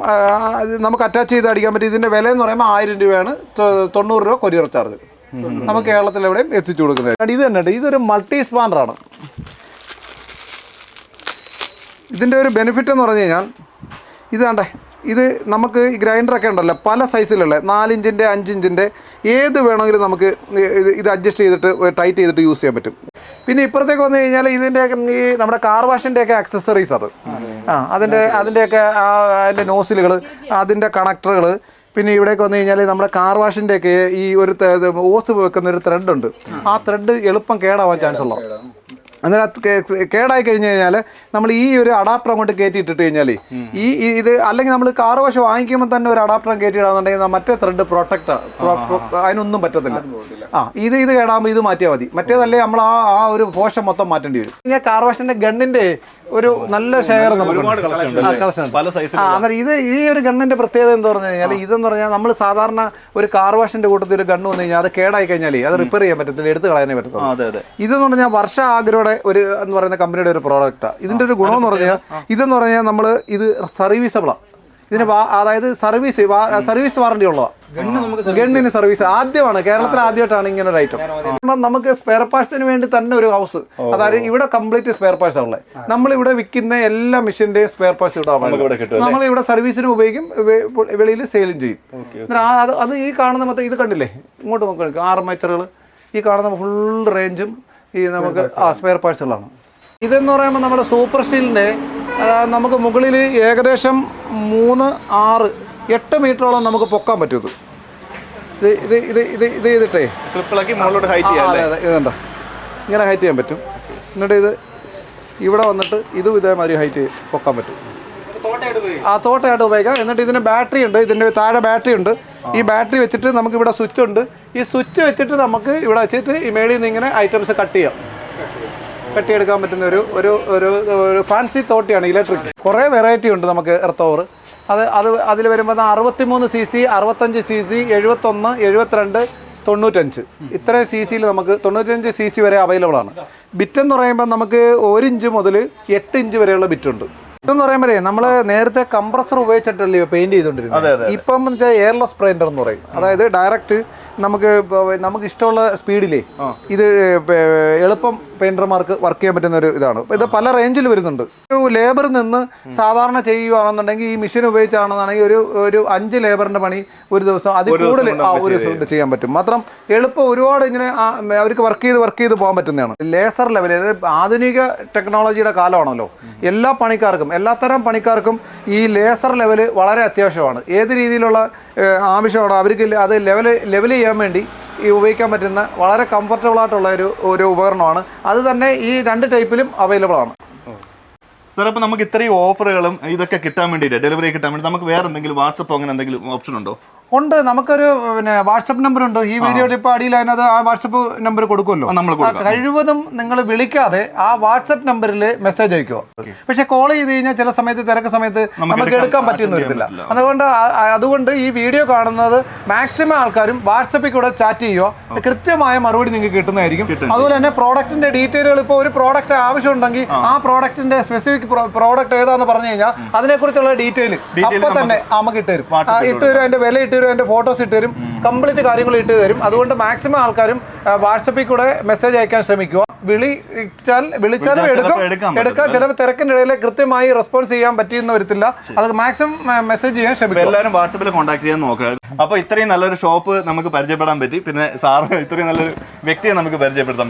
[SPEAKER 2] നമുക്ക് അറ്റാച്ച് ചെയ്ത് അടിക്കാൻ പറ്റും. ഇതിന്റെ വില എന്ന് പറയുമ്പോൾ ആയിരം രൂപയാണ്. തൊണ്ണൂറ് രൂപ കൊറിയർ ചാർജ് നമുക്ക് കേരളത്തിൽ എവിടെയും എത്തിച്ചു കൊടുക്കുന്നത്. ഇത് തന്നെ ഇതൊരു മൾട്ടി സ്പാൻഡറാണ് ഇതിന്റെ ഒരു ബെനിഫിറ്റ് എന്ന് പറഞ്ഞു കഴിഞ്ഞാൽ ഇത് കണ്ടേ ഇത് നമുക്ക് ഈ ഗ്രൈൻഡറൊക്കെ ഉണ്ടല്ലോ പല സൈസിലുള്ള നാലിഞ്ചിന്റെ അഞ്ചിഞ്ചിന്റെ ഏത് വേണമെങ്കിലും നമുക്ക് ഇത് ഇത് അഡ്ജസ്റ്റ് ചെയ്തിട്ട് ടൈറ്റ് ചെയ്തിട്ട് യൂസ് ചെയ്യാൻ പറ്റും. പിന്നെ ഇപ്പുറത്തേക്ക് വന്നു കഴിഞ്ഞാൽ ഇതിന്റെയൊക്കെ ഈ നമ്മുടെ കാർ വാഷിന്റെയൊക്കെ ആക്സസറീസ് അത്. ആ അതിന്റെ അതിന്റെയൊക്കെ ആ അതിന്റെ നോസിലുകൾ അതിന്റെ കണക്ടറുകൾ പിന്നെ ഇവിടേക്ക് വന്നു കഴിഞ്ഞാൽ നമ്മുടെ കാർ വാഷിന്റെയൊക്കെ ഈ ഒരു ഓസ് വെക്കുന്ന ഒരു ത്രെഡ് ഉണ്ട്. ആ. ത്രെഡ് എളുപ്പം കേടാവാൻ ചാൻസ് ഉള്ളൂ അന്നേരം കേടായി കഴിഞ്ഞ് കഴിഞ്ഞാൽ നമ്മൾ ഈ ഒരു അഡാപ്റ്റർ അങ്ങോട്ട് കയറ്റി ഇട്ടിട്ട് കഴിഞ്ഞാൽ ഈ ഇത് അല്ലെങ്കിൽ നമ്മൾ കാർ വാഷ് വാങ്ങിക്കുമ്പോൾ തന്നെ ഒരു അഡാപ്റ്റർ കയറ്റി ഇടാന്നുണ്ടെങ്കിൽ മറ്റേ ത്രെഡ് പ്രൊട്ടക്ടർ അതിനൊന്നും പറ്റത്തില്ല. ആ ഇത് ഇത് കേടാകുമ്പോൾ ഇത് മാറ്റിയാൽ മതി. മറ്റേതല്ലേ നമ്മൾ ആ ആ ഒരു പോഷം മൊത്തം മാറ്റേണ്ടി വരും. കാർ വാഷിന്റെ ഗണ്ണിന്റെ ഒരു നല്ല ഷെയർ അന്നേരം ഇത് ഈ ഒരു ഗണ്ണിന്റെ പ്രത്യേകത എന്ന് പറഞ്ഞു കഴിഞ്ഞാൽ ഇതെന്ന് പറഞ്ഞാൽ നമ്മൾ സാധാരണ ഒരു കാർ വാഷിന്റെ കൂട്ടത്തിൽ ഒരു ഗണ്ണ് വന്നു കഴിഞ്ഞാൽ അത് കേടായി കഴിഞ്ഞാൽ അത് റിപ്പയർ ചെയ്യാൻ പറ്റത്തില്ല എടുത്ത് കളയാനേ
[SPEAKER 1] പറ്റത്തില്ല
[SPEAKER 2] ഇതെന്ന് പറഞ്ഞാൽ വർഷ ആഗ്രയുടെ ഒരു എന്ന് പറയുന്ന കമ്പനിയുടെ ഒരു പ്രോഡക്റ്റാണ് ഇതിന്റെ ഒരു ഗുണം എന്ന് പറഞ്ഞാൽ ഇതെന്ന് പറഞ്ഞാൽ നമ്മൾ ഇത് സർവീസബിളാണ് ഇതിന് വാ- അതായത് സർവീസ് സർവീസ് വാറണ്ടി ഉള്ളതാണ് ഗണ്ണിന് സർവീസ് ആദ്യമാണ്. കേരളത്തിൽ ആദ്യമായിട്ടാണ് ഇങ്ങനെ ഒരു ഐറ്റം നമുക്ക് സ്പെയർ പാർട്സിന് വേണ്ടി തന്നെ ഒരു ഹൗസ് അതായത് ഇവിടെ കംപ്ലീറ്റ് സ്പെയർ പാർട്സ് ഉള്ളത്. നമ്മൾ ഇവിടെ വിൽക്കുന്ന എല്ലാ മെഷീന്റെയും സ്പെയർ പാർട്സ്
[SPEAKER 1] ഇവിടെ
[SPEAKER 2] നമ്മൾ ഇവിടെ സർവീസിന് ഉപയോഗിക്കും വെളിയിൽ സെയിലും ചെയ്യും. അത് അത് ഈ കാണുന്ന മൊത്തം ഇത് കണ്ടില്ലേ? ഇങ്ങോട്ട് നോക്കുക ആർമേച്ചറുകൾ ഈ കാണുന്ന ഫുൾ റേഞ്ചും ഈ നമുക്ക് ആ സ്പെയർ പാർട്സുകളാണ് ഇതെന്ന് പറയുമ്പോൾ നമ്മുടെ സൂപ്പർ സ്റ്റീലിന്റെ നമുക്ക് മുകളിൽ ഏകദേശം മൂന്ന് ആറ് എട്ട് മീറ്ററോളം നമുക്ക് പൊക്കാൻ പറ്റും ഇത്. ഇത് ഇത് ഇത് ഇത് ചെയ്തിട്ടേ.
[SPEAKER 1] ക്ലിപ്പിളാക്കി മുകളിലോട്ട് ഹൈറ്റ് ചെയ്യാം
[SPEAKER 2] അതെ അതെ ഇതുണ്ടോ ഇങ്ങനെ ഹൈറ്റ് ചെയ്യാൻ പറ്റും. എന്നിട്ട് ഇത് ഇവിടെ വന്നിട്ട് ഇതും ഇതേമാതിരി ഹൈറ്റ് പൊക്കാൻ പറ്റും. ആ തോട്ടയായിട്ട് ഉപയോഗിക്കാം. എന്നിട്ട് ഇതിന് ബാറ്ററി ഉണ്ട്. ഇതിന്റെ താഴെ ബാറ്ററി ഉണ്ട്. ഈ ബാറ്ററി വെച്ചിട്ട് നമുക്ക് ഇവിടെ സ്വിച്ച് ഉണ്ട്. ഈ സ്വിച്ച് വെച്ചിട്ട് നമുക്ക് ഇവിടെ വെച്ചിട്ട് ഈ മേളിൽ നിന്ന് ഇങ്ങനെ ഐറ്റംസ് കട്ട് ചെയ്യാം. കട്ടിയെടുക്കാൻ പറ്റുന്ന ഒരു ഒരു ഒരു ഫാൻസി തോട്ടിയാണ് ഇലക്ട്രിക് കുറേ വെറൈറ്റി ഉണ്ട് നമുക്ക് എർത്ത് ഓവർ അത് അത് അതിൽ വരുമ്പോൾ അറുപത്തി മൂന്ന് സി സി അറുപത്തഞ്ച് സി സി എഴുപത്തൊന്ന് എഴുപത്തിരണ്ട് തൊണ്ണൂറ്റഞ്ച്. ഇത്രയും സി സിയിൽ നമുക്ക് തൊണ്ണൂറ്റഞ്ച് സി സി വരെ അവൈലബിൾ ആണ്. ബിറ്റ് എന്ന് പറയുമ്പോൾ നമുക്ക് ഒരു ഇഞ്ച് മുതൽ എട്ട് ഇഞ്ച് വരെയുള്ള ബിറ്റ് ഉണ്ട്. ഇതെന്ന് പറയുമ്പോൾ നമ്മൾ നേരത്തെ കംപ്രസർ ഉപയോഗിച്ചിട്ടല്ലേ പെയിന്റ് ചെയ്തുകൊണ്ടിരുന്നത് ഇപ്പം എയർലെസ് പ്രിന്റർ എന്ന് പറയും. അതായത് ഡയറക്റ്റ് നമുക്ക് നമുക്ക് ഇഷ്ടമുള്ള സ്പീഡിലേ ഇത് എളുപ്പം പെയിന്റർമാർക്ക് വർക്ക് ചെയ്യാൻ പറ്റുന്ന ഒരു ഇതാണ്. ഇത് പല റേഞ്ചിൽ വരുന്നുണ്ട്. ലേബർ നിന്ന് സാധാരണ ചെയ്യുകയാണെന്നുണ്ടെങ്കിൽ ഈ മെഷീൻ ഉപയോഗിച്ചാണെന്നുണ്ടെങ്കിൽ ഒരു ഒരു അഞ്ച് ലേബറിന്റെ പണി ഒരു ദിവസം അതിൽ കൂടുതൽ ആ ഒരു ദിവസം ചെയ്യാൻ പറ്റും. മാത്രം എളുപ്പം ഒരുപാട് ഇങ്ങനെ അവർക്ക് വർക്ക് ചെയ്ത് വർക്ക് ചെയ്ത് പോകാൻ പറ്റുന്നതാണ്. ലേസർ ലെവൽ അതായത് ആധുനിക ടെക്നോളജിയുടെ കാലമാണല്ലോ. എല്ലാ പണിക്കാർക്കും എല്ലാത്തരം പണിക്കാർക്കും ഈ ലേസർ ലെവൽ വളരെ അത്യാവശ്യമാണ്. ഏത് രീതിയിലുള്ള ആവശ്യമാണോ അവർക്ക് അത് ലെവൽ ലെവൽ ചെയ്യാൻ വേണ്ടി ഈ ഉപയോഗിക്കാൻ പറ്റുന്ന വളരെ കംഫർട്ടബിൾ ആയിട്ടുള്ള ഒരു ഒരു ഉപകരണമാണ്. അത് തന്നെ ഈ രണ്ട് ടൈപ്പിലും അവൈലബിൾ ആണ്.
[SPEAKER 1] സാർ അപ്പോൾ നമുക്ക് ഇത്രയും ഓഫറുകളും ഇതൊക്കെ കിട്ടാൻ വേണ്ടിയിട്ട് ഡെലിവറി കിട്ടാൻ വേണ്ടി നമുക്ക് വേറെ എന്തെങ്കിലും വാട്സപ്പ് അങ്ങനെ എന്തെങ്കിലും ഓപ്ഷൻ ഉണ്ടോ?
[SPEAKER 2] ഉണ്ട്. നമുക്കൊരു പിന്നെ വാട്സപ്പ് നമ്പർ ഉണ്ട്. ഈ വീഡിയോയുടെ ഇപ്പോൾ അടിയിൽ അതിനകത്ത് ആ വാട്സപ്പ് നമ്പർ കൊടുക്കുമല്ലോ.
[SPEAKER 1] നമ്മൾ
[SPEAKER 2] കഴിവതും നിങ്ങൾ വിളിക്കാതെ ആ വാട്സപ്പ് നമ്പറിൽ മെസ്സേജ് അയക്കുക. പക്ഷെ കോൾ ചെയ്ത് കഴിഞ്ഞാൽ ചില സമയത്ത് തിരക്ക് സമയത്ത് നമുക്ക്
[SPEAKER 1] എടുക്കാൻ
[SPEAKER 2] പറ്റിയെന്ന് വരത്തില്ല. അതുകൊണ്ട് അതുകൊണ്ട് ഈ വീഡിയോ കാണുന്നത് മാക്സിമം ആൾക്കാരും വാട്സപ്പിൽ കൂടെ ചാറ്റ് ചെയ്യുക. കൃത്യമായ മറുപടി നിങ്ങൾക്ക് കിട്ടുന്നതായിരിക്കും. അതുപോലെ തന്നെ പ്രോഡക്റ്റിന്റെ ഡീറ്റെയിലുകൾ ഇപ്പോൾ ഒരു പ്രോഡക്റ്റ് ആവശ്യമുണ്ടെങ്കിൽ ആ. പ്രോഡക്റ്റിന്റെ സ്പെസിഫിക് പ്രോഡക്റ്റ് ഏതാന്ന് പറഞ്ഞു കഴിഞ്ഞാൽ അതിനെക്കുറിച്ചുള്ള ഡീറ്റെയിൽ
[SPEAKER 1] അപ്പോൾ
[SPEAKER 2] അപ്പൊ തന്നെ നമുക്ക് ഇട്ടുതരും ഇട്ടുതരും അതിന്റെ വില ഇട്ട് തരും എന്റെ ഫോട്ടോസ് ഇട്ട് തരും കംപ്ലീറ്റ് കാര്യങ്ങൾ ഇട്ട് തരും. അതുകൊണ്ട് മാക്സിമം ആൾക്കാരും വാട്സപ്പിൽ കൂടെ മെസ്സേജ് അയക്കാൻ ശ്രമിക്കുക. വിളിച്ചാൽ വിളിച്ചാലും എടുക്കും.
[SPEAKER 1] എടുക്കാൻ
[SPEAKER 2] എടുക്കാം ചിലപ്പോൾ തിരക്കിന്റെ ഇടയിൽ കൃത്യമായി റെസ്പോൺസ് ചെയ്യാൻ പറ്റിയെന്ന് വരത്തില്ല. അത് മാക്സിമം മെസ്സേജ് ചെയ്യാൻ ശ്രമിക്കും
[SPEAKER 1] എല്ലാവരും വാട്സപ്പിൽ കോൺടാക്ട് ചെയ്യാൻ നോക്കുക. അപ്പോൾ ഇത്രയും നല്ലൊരു ഷോപ്പ് നമുക്ക് പരിചയപ്പെടാൻ പറ്റി. പിന്നെ സാറ് ഇത്രയും നല്ലൊരു വ്യക്തിയെ നമുക്ക് പരിചയപ്പെടുത്താം